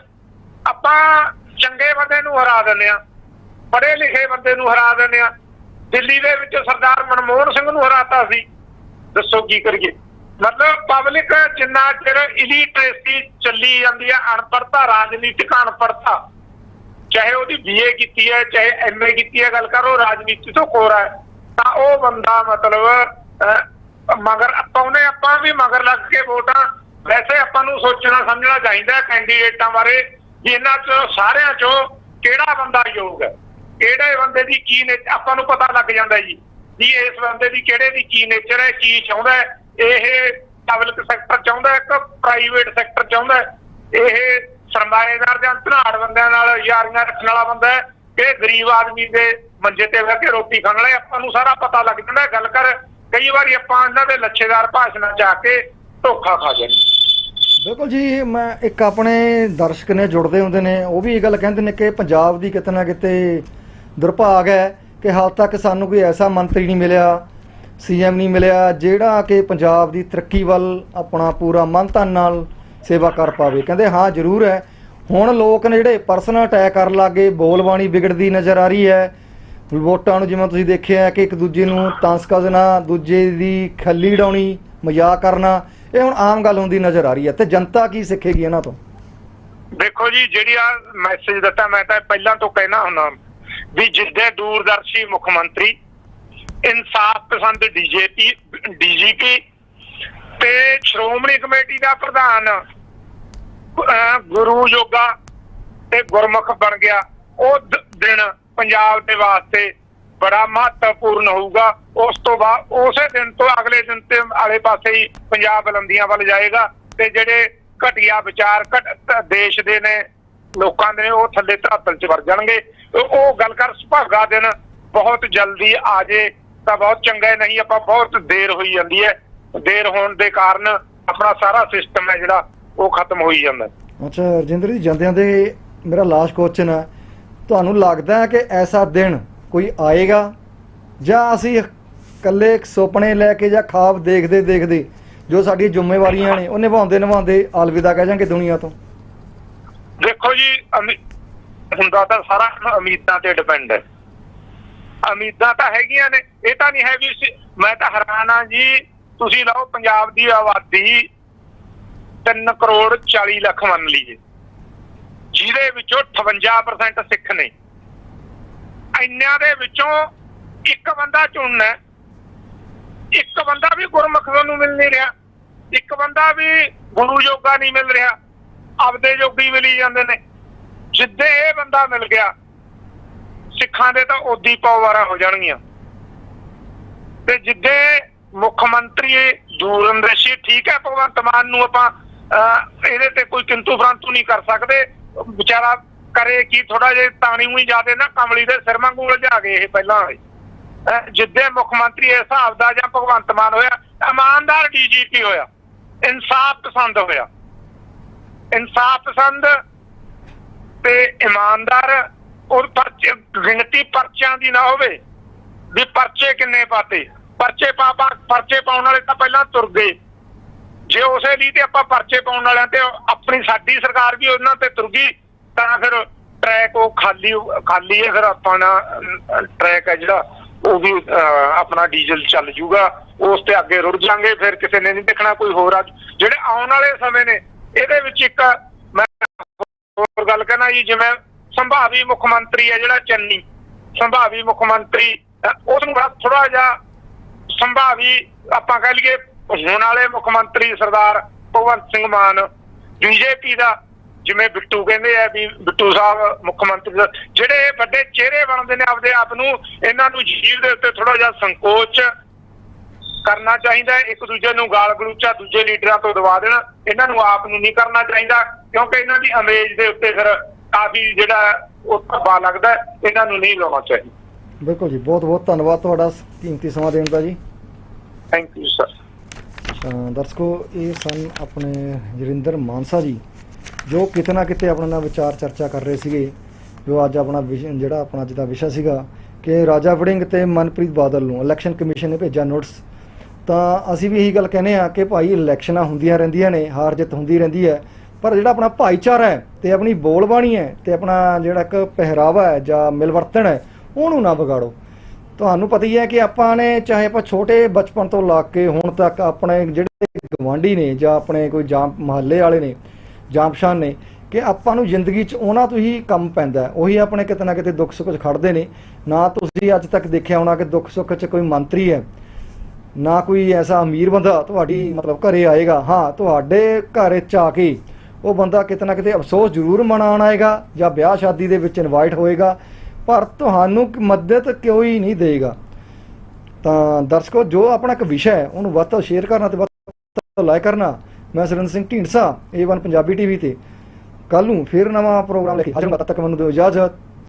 ਆਪਾਂ ਚੰਗੇ ਬੰਦੇ ਨੂੰ ਹਰਾ ਦਿੰਦੇ ਆ ਪੜ੍ਹੇ ਲਿਖੇ ਬੰਦੇ ਨੂੰ ਹਰਾ ਦਿੰਦੇ ਆ ਦਿੱਲੀ ਦੇ ਵਿੱਚ ਸਰਦਾਰ ਮਨਮੋਹਨ ਸਿੰਘ ਨੂੰ ਹਰਾਤਾ ਸੀ। ਦੱਸੋ ਕੀ ਕਰੀਏ? ਮਤਲਬ ਪਬਲਿਕ ਜਿੰਨਾ ਚਿਰ ਇਲੀਟਰੇਸੀ ਚੱਲੀ ਜਾਂਦੀ ਹੈ ਅਨਪੜਤਾ ਰਾਜਨੀਤਿਕ ਅਨਪੜਤਾ ਚਾਹੇ ਉਹਦੀ ਬੀਏ ਕੀਤੀ ਹੈ, ਚਾਹੇ ਐਮਏ ਕੀਤੀ ਹੈ, ਗੱਲ ਕਰੋ ਰਾਜਨੀਤੀ ਤੋਂ ਕੋਰਾ ਹੈ, ਤਾਂ ਉਹ ਬੰਦਾ ਮਤਲਬ ਮਗਰ ਆਪਾਂ ਉਹਨੇ ਆਪਾਂ ਵੀ ਮਗਰ ਲੱਗ ਕੇ ਵੋਟਾਂ, ਵੈਸੇ ਆਪਾਂ ਨੂੰ ਸੋਚਣਾ, ਸਮਝਣਾ ਚਾਹੀਦਾ ਕੈਂਡੀਡੇਟਾਂ ਬਾਰੇ ਵੀ ਇਹਨਾਂ ਚੋਂ, ਸਾਰਿਆਂ ਚੋਂ ਕਿਹੜਾ ਬੰਦਾ ਯੋਗ ਹੈ, ਕਿਹੜੇ ਬੰਦੇ ਦੀ ਕੀ ਨੇ, ਆਪਾਂ ਨੂੰ ਪਤਾ ਲੱਗ ਜਾਂਦਾ ਜੀ, ਵੀ ਇਸ ਬੰਦੇ ਦੀ ਕਿਹੜੇ ਦੀ ਕੀ ਨੇਚਰ ਹੈ, ਕੀ ਚਾਹੁੰਦਾ ਹੈ ਇਹ ਪਬਲਿਕ ਸੈਕਟਰ ਚਾਹੁੰਦਾ ਹੈ ਕਿ ਪ੍ਰਾਈਵੇਟ ਸੈਕਟਰ ਚਾਹੁੰਦਾ ਹੈ। ਇਹ ਸਰਮਾਏਦਾਰ ਜਾਂ ਧਨਾੜ ਬੰਦਿਆਂ ਨਾਲ, ਯਾਰੀਆਂ ਰੱਖਣ ਵਾਲਾ ਬੰਦਾ ਹੈ ਕਿ ਗਰੀਬ ਆਦਮੀ ਦੇ ਮੰਜੇ ਤੇ ਬਹਿ ਕੇ ਰੋਟੀ ਖਾਣ ਵਾਲਾ ਆਪਾਂ ਨੂੰ ਸਾਰਾ ਪਤਾ ਲੱਗ ਜਾਂਦਾ ਗੱਲ ਕਰ, ਕਈ ਵਾਰੀ ਆਪਾਂ ਇਹਨਾਂ ਦੇ ਲੱਛੇਦਾਰ ਭਾਸ਼ਣਾਂ ਚ ਆ ਕੇ ਧੋਖਾ ਖਾ ਜਾਂਦੇ ਬਿਲਕੁਲ ਜੀ, ਮੈਂ ਇੱਕ ਆਪਣੇ ਦਰਸ਼ਕ ਨੇ ਜੁੜਦੇ ਹੁੰਦੇ ਨੇ, ਉਹ ਵੀ ਇਹ ਗੱਲ ਕਹਿੰਦੇ ਨੇ ਕਿ ਪੰਜਾਬ ਦੀ ਕਿਤੇ ਨਾ ਕਿਤੇ ਦੁਰਭਾਗ ਹੈ ਕਿ ਹਾਲ ਤੱਕ ਸਾਨੂੰ ਕੋਈ ਐਸਾ ਮੰਤਰੀ ਨਹੀਂ ਮਿਲਿਆ। ਸੀਐਮ ਨਹੀਂ ਮਿਲਿਆ, ਜਿਹੜਾ ਕਿ ਪੰਜਾਬ ਦੀ ਤਰੱਕੀ ਵੱਲ ਆਪਣਾ ਪੂਰਾ ਮਨ ਧਨ ਨਾਲ ਸੇਵਾ ਕਰ ਪਾਵੇ। ਕਹਿੰਦੇ, ਹਾਂ, ਜ਼ਰੂਰ ਹੈ। ਹੁਣ ਲੋਕ ਨੇ ਜਿਹੜੇ ਪਰਸਨਲ ਅਟੈਕ ਕਰਨ ਲੱਗੇ ਬੋਲਬਾਣੀ ਵਿਗੜਦੀ ਨਜ਼ਰ ਆ ਰਹੀ ਹੈ। ਵੋਟਾਂ ਨੂੰ ਜਿਵੇਂ ਤੁਸੀਂ ਦੇਖਿਆ ਕਿ ਇੱਕ ਦੂਜੇ ਨੂੰ ਤਾਂਸਕਾ ਦੇਣਾ ਦੂਜੇ ਦੀ ਖੱਲੀ ਡਾਉਣੀ, ਮਜ਼ਾਕ ਕਰਨਾ, ਇਹ ਹੁਣ ਆਮ ਗੱਲ ਹੁੰਦੀ ਨਜ਼ਰ ਆ ਰਹੀ ਹੈ। ਤੇ ਜਨਤਾ ਕੀ ਸਿੱਖੇਗੀ ਇਹਨਾਂ ਤੋਂ? ਦੇਖੋ ਜੀ, ਜਿਹੜੀ ਆ ਮੈਸੇਜ ਦਿੱਤਾ, ਮੈਂ ਤਾਂ ਪਹਿਲਾਂ ਤੋਂ ਕਹਿਣਾ ਹੁੰਦਾ ਵੀ ਜਿੱਦੇ ਦੂਰਦਰਸ਼ੀ ਮੁੱਖ ਮੰਤਰੀ ਇਨਸਾਫ ਪਸੰਦ ਡੀਜੀਪੀ ਡੀਜੀਪੀ ਤੇ ਸ਼੍ਰੋਮਣੀ ਕਮੇਟੀ ਦਾ ਪ੍ਰਧਾਨ ਗੁਰੂ ਯੋਗਾ ਤੇ ਗੁਰਮੁਖ ਬਣ ਗਿਆ। ਉਹ ਦਿਨ ਪੰਜਾਬ ਦੇ ਵਾਸਤੇ ਬੜਾ ਮਹੱਤਵਪੂਰਨ ਹੋਊਗਾ। ਉਸ ਤੋਂ ਬਾਅਦ, ਉਸੇ ਦਿਨ ਤੋਂ ਅਗਲੇ ਦਿਨ ਤੇ ਆਲੇ ਪਾਸੇ ਹੀ ਪੰਜਾਬ ਬੁਲੰਦੀਆਂ ਵੱਲ ਜਾਏਗਾ ਤੇ ਜਿਹੜੇ ਘਟੀਆ ਵਿਚਾਰ ਘਟ- ਦੇਸ਼ ਦੇ ਨੇ, ਲੋਕਾਂ ਦੇ ਨੇ, ਉਹ ਥੱਲੇ ਧਰਾਤਲ ਚ ਵਰ ਜਾਣਗੇ। ਉਹ ਗੱਲ ਕਰ ਸੁਭਾਗਾ ਦਿਨ ਬਹੁਤ ਜਲਦੀ ਆ ਜੇ। ਤਾਂ ਬਹੁਤ ਚੰਗਾ ਨਹੀਂ ਆਪਾਂ ਬਹੁਤ ਦੇਰ ਹੋਈ ਜਾਂਦੀ ਹੈ। ਦੇਰ ਹੋਣ ਦੇ ਕਾਰਨ ਆਪਣਾ ਸਾਰਾ ਸਿਸਟਮ ਹੈ ਜਿਹੜਾ ਉਹ ਖਤਮ ਹੋਈ ਜਾਂਦਾ। ਅੱਛਾ ਰਜਿੰਦਰ ਜੀ ਜਾਂਦਿਆਂ ਦੇ ਮੇਰਾ ਲਾਸਟ ਕੁਐਸਚਨ ਹੈ ਤੁਹਾਨੂੰ ਲੱਗਦਾ ਹੈ ਕਿ ਐਸਾ ਦਿਨ ਕੋਈ ਆਏਗਾ? ਜਾਂ ਅਸੀਂ ਇਕੱਲੇ ਇੱਕ ਸੁਪਨੇ ਲੈ ਕੇ ਜਾਂ ਖਾਬ ਦੇਖਦੇ ਦੇਖਦੇ ਜੋ ਸਾਡੀਆਂ ਜ਼ਿੰਮੇਵਾਰੀਆਂ ਨੇ ਉਹ ਨਿਭਾਉਂਦੇ ਨਿਭਾਉਂਦੇ ਅਲਵਿਦਾ ਕਹਿ ਜਾਾਂਗੇ ਦੁਨੀਆ ਤੋਂ? ਦੇਖੋ ਜੀ ਹੁੰਦਾ ਤਾਂ ਸਾਰਾ ਉਮੀਦਾਂ ਤੇ ਡਿਪੈਂਡ ਹੈ। ਉਮੀਦਾਂ ਤਾਂ ਹੈਗੀਆਂ ਨੇ, ਇਹ ਤਾਂ ਨਹੀਂ ਹੈ ਵੀ ਮੈਂ ਤਾਂ ਹੈਰਾਨ ਆ ਜੀ, ਤੁਸੀਂ ਲਓ ਪੰਜਾਬ ਦੀ ਆਬਾਦੀ 3 ਕਰੋੜ 40 ਲੱਖ ਮੰਨ ਲਈਏ, ਜਿਹਦੇ ਵਿੱਚੋਂ 58% ਸਿੱਖ ਨੇ। ਇੰਨਿਆਂ ਦੇ ਵਿੱਚੋਂ ਇੱਕ ਬੰਦਾ ਚੁਣਨਾ ਇੱਕ ਬੰਦਾ ਵੀ ਗੁਰਮੁਖ ਨੂੰ ਮਿਲ ਨਹੀਂ ਰਿਹਾ, ਇੱਕ ਬੰਦਾ ਵੀ ਗੁਰੂ ਯੋਗਾ ਨਹੀਂ ਮਿਲ ਰਿਹਾ, ਆਪਦੇ ਜੋਗੀ ਮਿਲੀ ਜਾਂਦੇ ਨੇ। ਜਿੱਦੇ ਇਹ ਬੰਦਾ ਮਿਲ ਗਿਆ ਸਿੱਖਾਂ ਦੇ ਤਾਂ ਉਦੀ ਪੌਵਾਰਾਂ ਹੋ ਜਾਣਗੀਆਂ। ਤੇ ਜਿੱਦੇ ਮੁੱਖ ਮੰਤਰੀ ਦੂਰੰਦਰਸ਼ੀ ਠੀਕ ਹੈ, ਭਗਵੰਤ ਮਾਨ ਨੂੰ ਆਪਾਂ ਇਹਦੇ ਤੇ ਕੋਈ ਕਿੰਤੂ ਪ੍ਰੰਤੂ ਨਹੀਂ ਕਰ ਸਕਦੇ। ਵਿਚਾਰਾ ਕਰੇ ਕੀ ਥੋੜਾ ਜਿਹਾ ਤਾਣੀ ਹੋਈ ਜਾਦੇ ਨਾ ਕਮਲੀ ਦੇ ਸਿਰ ਵਾਂਗੂ ਉਲਝਾ ਗਏ ਇਹ ਪਹਿਲਾਂ ਵਾਲੇ ਅਹ, ਜਿੱਦੇ ਮੁੱਖ ਮੰਤਰੀ ਇਸ ਹਿਸਾਬ ਦਾ ਜਾਂ ਭਗਵੰਤ ਮਾਨ ਹੋਇਆ, ਇਮਾਨਦਾਰ ਡੀਜੀਪੀ ਹੋਇਆ। ਇਨਸਾਫ ਪਸੰਦ ਹੋਇਆ। ਇਨਸਾਫ ਪਸੰਦ ਤੇ ਇਮਾਨਦਾਰ ਔਰ ਪਰਚੇ ਗਿਣਤੀ ਪਰਚਿਆਂ ਦੀ ਨਾ ਹੋਵੇ ਵੀ ਪਰਚੇ ਕਿੰਨੇ ਪਾਤੇ। ਪਰਚੇ ਪਾ ਪਰਚੇ ਪਾਉਣ ਵਾਲੇ ਤਾਂ ਪਹਿਲਾਂ ਤੁਰ ਗਏ। ਜੇ ਉਸੇ ਲਈ ਤੇ ਆਪਾਂ ਪਰਚੇ ਪਾਉਣ ਵਾਲਿਆਂ ਤੇ ਆਪਣੀ ਸਾਡੀ ਸਰਕਾਰ ਵੀ ਉਹਨਾਂ ਤੇ ਤੁਰ ਗਈ ਤਾਂ ਫਿਰ ਟਰੈਕ ਉਹ ਖਾਲੀ ਖਾਲੀ ਹੈ ਫਿਰ ਆਪਾਂ ਟਰੈਕ ਹੈ ਜਿਹੜਾ ਉਹ ਵੀ ਅਹ, ਆਪਣਾ ਡੀਜ਼ਲ ਚੱਲ ਜੂਗਾ। ਉਸ ਤੇ ਅੱਗੇ ਰੁੜ ਜਾਾਂਗੇ ਫਿਰ ਕਿਸੇ ਨੇ ਨਹੀਂ ਦੇਖਣਾ ਕੋਈ ਹੋਰ ਅੱਜ। ਜਿਹੜੇ ਆਉਣ ਵਾਲੇ ਸਮੇਂ ਨੇ ਇਹਦੇ ਵਿੱਚ ਇੱਕ ਮੈਂ ਹੋਰ ਗੱਲ ਕਹਿਣਾ ਜੀ ਜਿਵੇਂ ਸੰਭਾਵੀ ਮੁੱਖ ਮੰਤਰੀ ਹੈ ਜਿਹੜਾ ਚੰਨੀ। ਸੰਭਾਵੀ ਮੁੱਖ ਮੰਤਰੀ ਉਸ ਨੂੰ ਬੜਾ ਥੋੜਾ ਜਿਹਾ ਸੰਭਾਵੀ ਆਪਾਂ ਕਹਿ ਲਈਏ ਹੁਣ ਵਾਲੇ ਮੁੱਖ ਮੰਤਰੀ ਸਰਦਾਰ ਭਗਵੰਤ ਸਿੰਘ ਮਾਨ ਬੀਜੇਪੀ ਦਾ, ਜਿਵੇਂ ਬਿੱਟੂ ਕਹਿੰਦੇ ਆ ਵੀ ਬਿੱਟੂ ਸਾਹਿਬ ਮੁੱਖ ਮੰਤਰੀ ਜਿਹੜੇ ਵੱਡੇ ਚਿਹਰੇ ਬਣਦੇ ਨੇ ਆਪਦੇ ਆਪ ਨੂੰ, ਇਹਨਾਂ ਨੂੰ ਜੀਵ ਦੇ ਉੱਤੇ ਥੋੜਾ ਜਿਹਾ ਸੰਕੋਚ ਕਰਨਾ ਚਾਹੀਦਾ ਇੱਕ ਦੂਜੇ ਨੂੰ ਗਾਲ ਗਲੂਚਾ ਦੂਜੇ ਲੀਡਰਾਂ ਤੋਂ ਦਵਾ ਦੇਣਾ, ਇਹਨਾਂ ਨੂੰ ਆਪ ਨੂੰ ਨਹੀਂ ਕਰਨਾ ਚਾਹੀਦਾ, ਕਿਉਂਕਿ ਇਹਨਾਂ ਦੀ ਇਮੇਜ ਦੇ ਉੱਤੇ ਫਿਰ ਕਾਫੀ ਜਿਹੜਾ ਉਹ ਧੱਬਾ ਲੱਗਦਾ। ਇਹਨਾਂ ਨੂੰ ਨਹੀਂ ਲਾਉਣਾ ਚਾਹੀਦਾ। ਬਿਲਕੁਲ ਜੀ ਬਹੁਤ ਬਹੁਤ ਧੰਨਵਾਦ ਤੁਹਾਡਾ ਕੀਮਤੀ ਸਮਾਂ ਦੇਣ ਦਾ ਜੀ। ਥੈਂਕ ਯੂ ਸਰ ਦਰਸ਼ਕੋ ਇਹ ਸਨ ਆਪਣੇ ਜਰਿੰਦਰ ਮਾਨਸਾ ਜੀ ਜੋ ਕਿਤੇ ਨਾ ਕਿਤੇ ਆਪਣੇ ਨਾਲ ਵਿਚਾਰ ਚਰਚਾ ਕਰ ਰਹੇ ਸੀਗੇ ਜੋ ਅੱਜ ਆਪਣਾ ਜਿਹੜਾ ਆਪਣਾ ਅੱਜ ਦਾ ਵਿਸ਼ਾ ਸੀਗਾ ਕਿ ਰਾਜਾ ਵੜਿੰਗ ਤੇ ਮਨਪ੍ਰੀਤ ਬਾਦਲ ਨੂੰ ਇਲੈਕਸ਼ਨ ਕਮਿਸ਼ਨ ਨੇ ਭੇਜਿਆ ਨੋਟਿਸ ਤਾਂ ਅਸੀਂ ਵੀ ਇਹੀ ਗੱਲ ਕਹਿੰਦੇ ਆ ਕਿ ਭਾਈ ਇਲੈਕਸ਼ਨਾਂ ਹੁੰਦੀਆਂ ਰਹਿੰਦੀਆਂ ਨੇ ਹਾਰ ਜਿੱਤ ਹੁੰਦੀ ਰਹਿੰਦੀ ਹੈ। ਪਰ ਜਿਹੜਾ ਆਪਣਾ ਭਾਈਚਾਰਾ ਹੈ ਤੇ ਆਪਣੀ ਬੋਲਬਾਣੀ ਹੈ ਤੇ ਆਪਣਾ ਜਿਹੜਾ ਇੱਕ ਪਹਿਰਾਵਾ ਹੈ ਜਾਂ ਮਿਲਵਰਤਨ ਹੈ, ਉਹਨੂੰ ਨਾ ਵਿਗਾੜੋ। ਤੁਹਾਨੂੰ ਪਤਾ ਹੀ ਹੈ ਕਿ ਆਪਾਂ ਨੇ ਚਾਹੇ ਆਪਾਂ ਛੋਟੇ ਬਚਪਨ ਤੋਂ ਲਾ ਕੇ ਹੁਣ ਤੱਕ ਆਪਣੇ ਜਿਹੜੇ ਗਵਾਂਢੀ ਨੇ ਜਾਂ ਆਪਣੇ ਕੋਈ ਜਾਮ ਮਹੱਲੇ ਵਾਲੇ ਨੇ ਜਾਂ ਪਛਾਣ ਨੇ, ਕਿ ਆਪਾਂ ਨੂੰ ਜ਼ਿੰਦਗੀ 'ਚ ਉਹਨਾਂ ਤੋਂ ਹੀ ਕੰਮ ਪੈਂਦਾ ਉਹੀ ਆਪਣੇ ਕਿਤੇ ਨਾ ਕਿਤੇ ਦੁੱਖ ਸੁੱਖ 'ਚ ਖੜਦੇ ਨੇ। ਨਾ ਤੁਸੀਂ ਅੱਜ ਤੱਕ ਦੇਖਿਆ ਹੋਣਾ ਕਿ ਦੁੱਖ ਸੁੱਖ 'ਚ ਕੋਈ ਮੰਤਰੀ ਹੈ, ਨਾ ਕੋਈ ਐਸਾ ਅਮੀਰ ਬੰਦਾ ਤੁਹਾਡੀ ਮਤਲਬ ਘਰੇ ਆਏਗਾ। ਹਾਂ, ਤੁਹਾਡੇ ਘਰ 'ਚ ਆ ਕੇ ਉਹ ਬੰਦਾ ਕਿਤੇ ਨਾ ਕਿਤੇ ਅਫਸੋਸ ਜ਼ਰੂਰ ਮਨਾਉਣ ਆਏਗਾ ਜਾਂ ਵਿਆਹ ਸ਼ਾਦੀ ਦੇ ਵਿੱਚ ਇਨਵਾਈਟ ਹੋਏਗਾ, ਪਰ ਤੁਹਾਨੂੰ ਮਦਦ ਕੋਈ ਨਹੀਂ ਦੇਗਾ। ਤਾਂ ਦਰਸ਼ਕੋ, ਜੋ ਆਪਣਾ ਇੱਕ ਵਿਸ਼ਾ ਹੈ, ਉਹਨੂੰ ਵੱਧ ਤੋਂ ਸ਼ੇਅਰ ਕਰਨਾ ਤੇ ਵੱਧ ਤੋਂ ਲਾਈਕ ਕਰਨਾ। ਮੈਂ ਸੁਰਿੰਦਰ ਸਿੰਘ ਢੀਂਡਸਾ A1 ਪੰਜਾਬੀ ਟੀਵੀ ਤੇ। ਕੱਲ ਨੂੰ ਫਿਰ ਨਵਾਂ ਪ੍ਰੋਗਰਾਮ ਲੈ ਕੇ ਹਾਜ਼ਰ ਹਾਂ ਤੱਕ ਮੈਨੂੰ ਦਿਓ ਇਜਾਜ਼ਤ।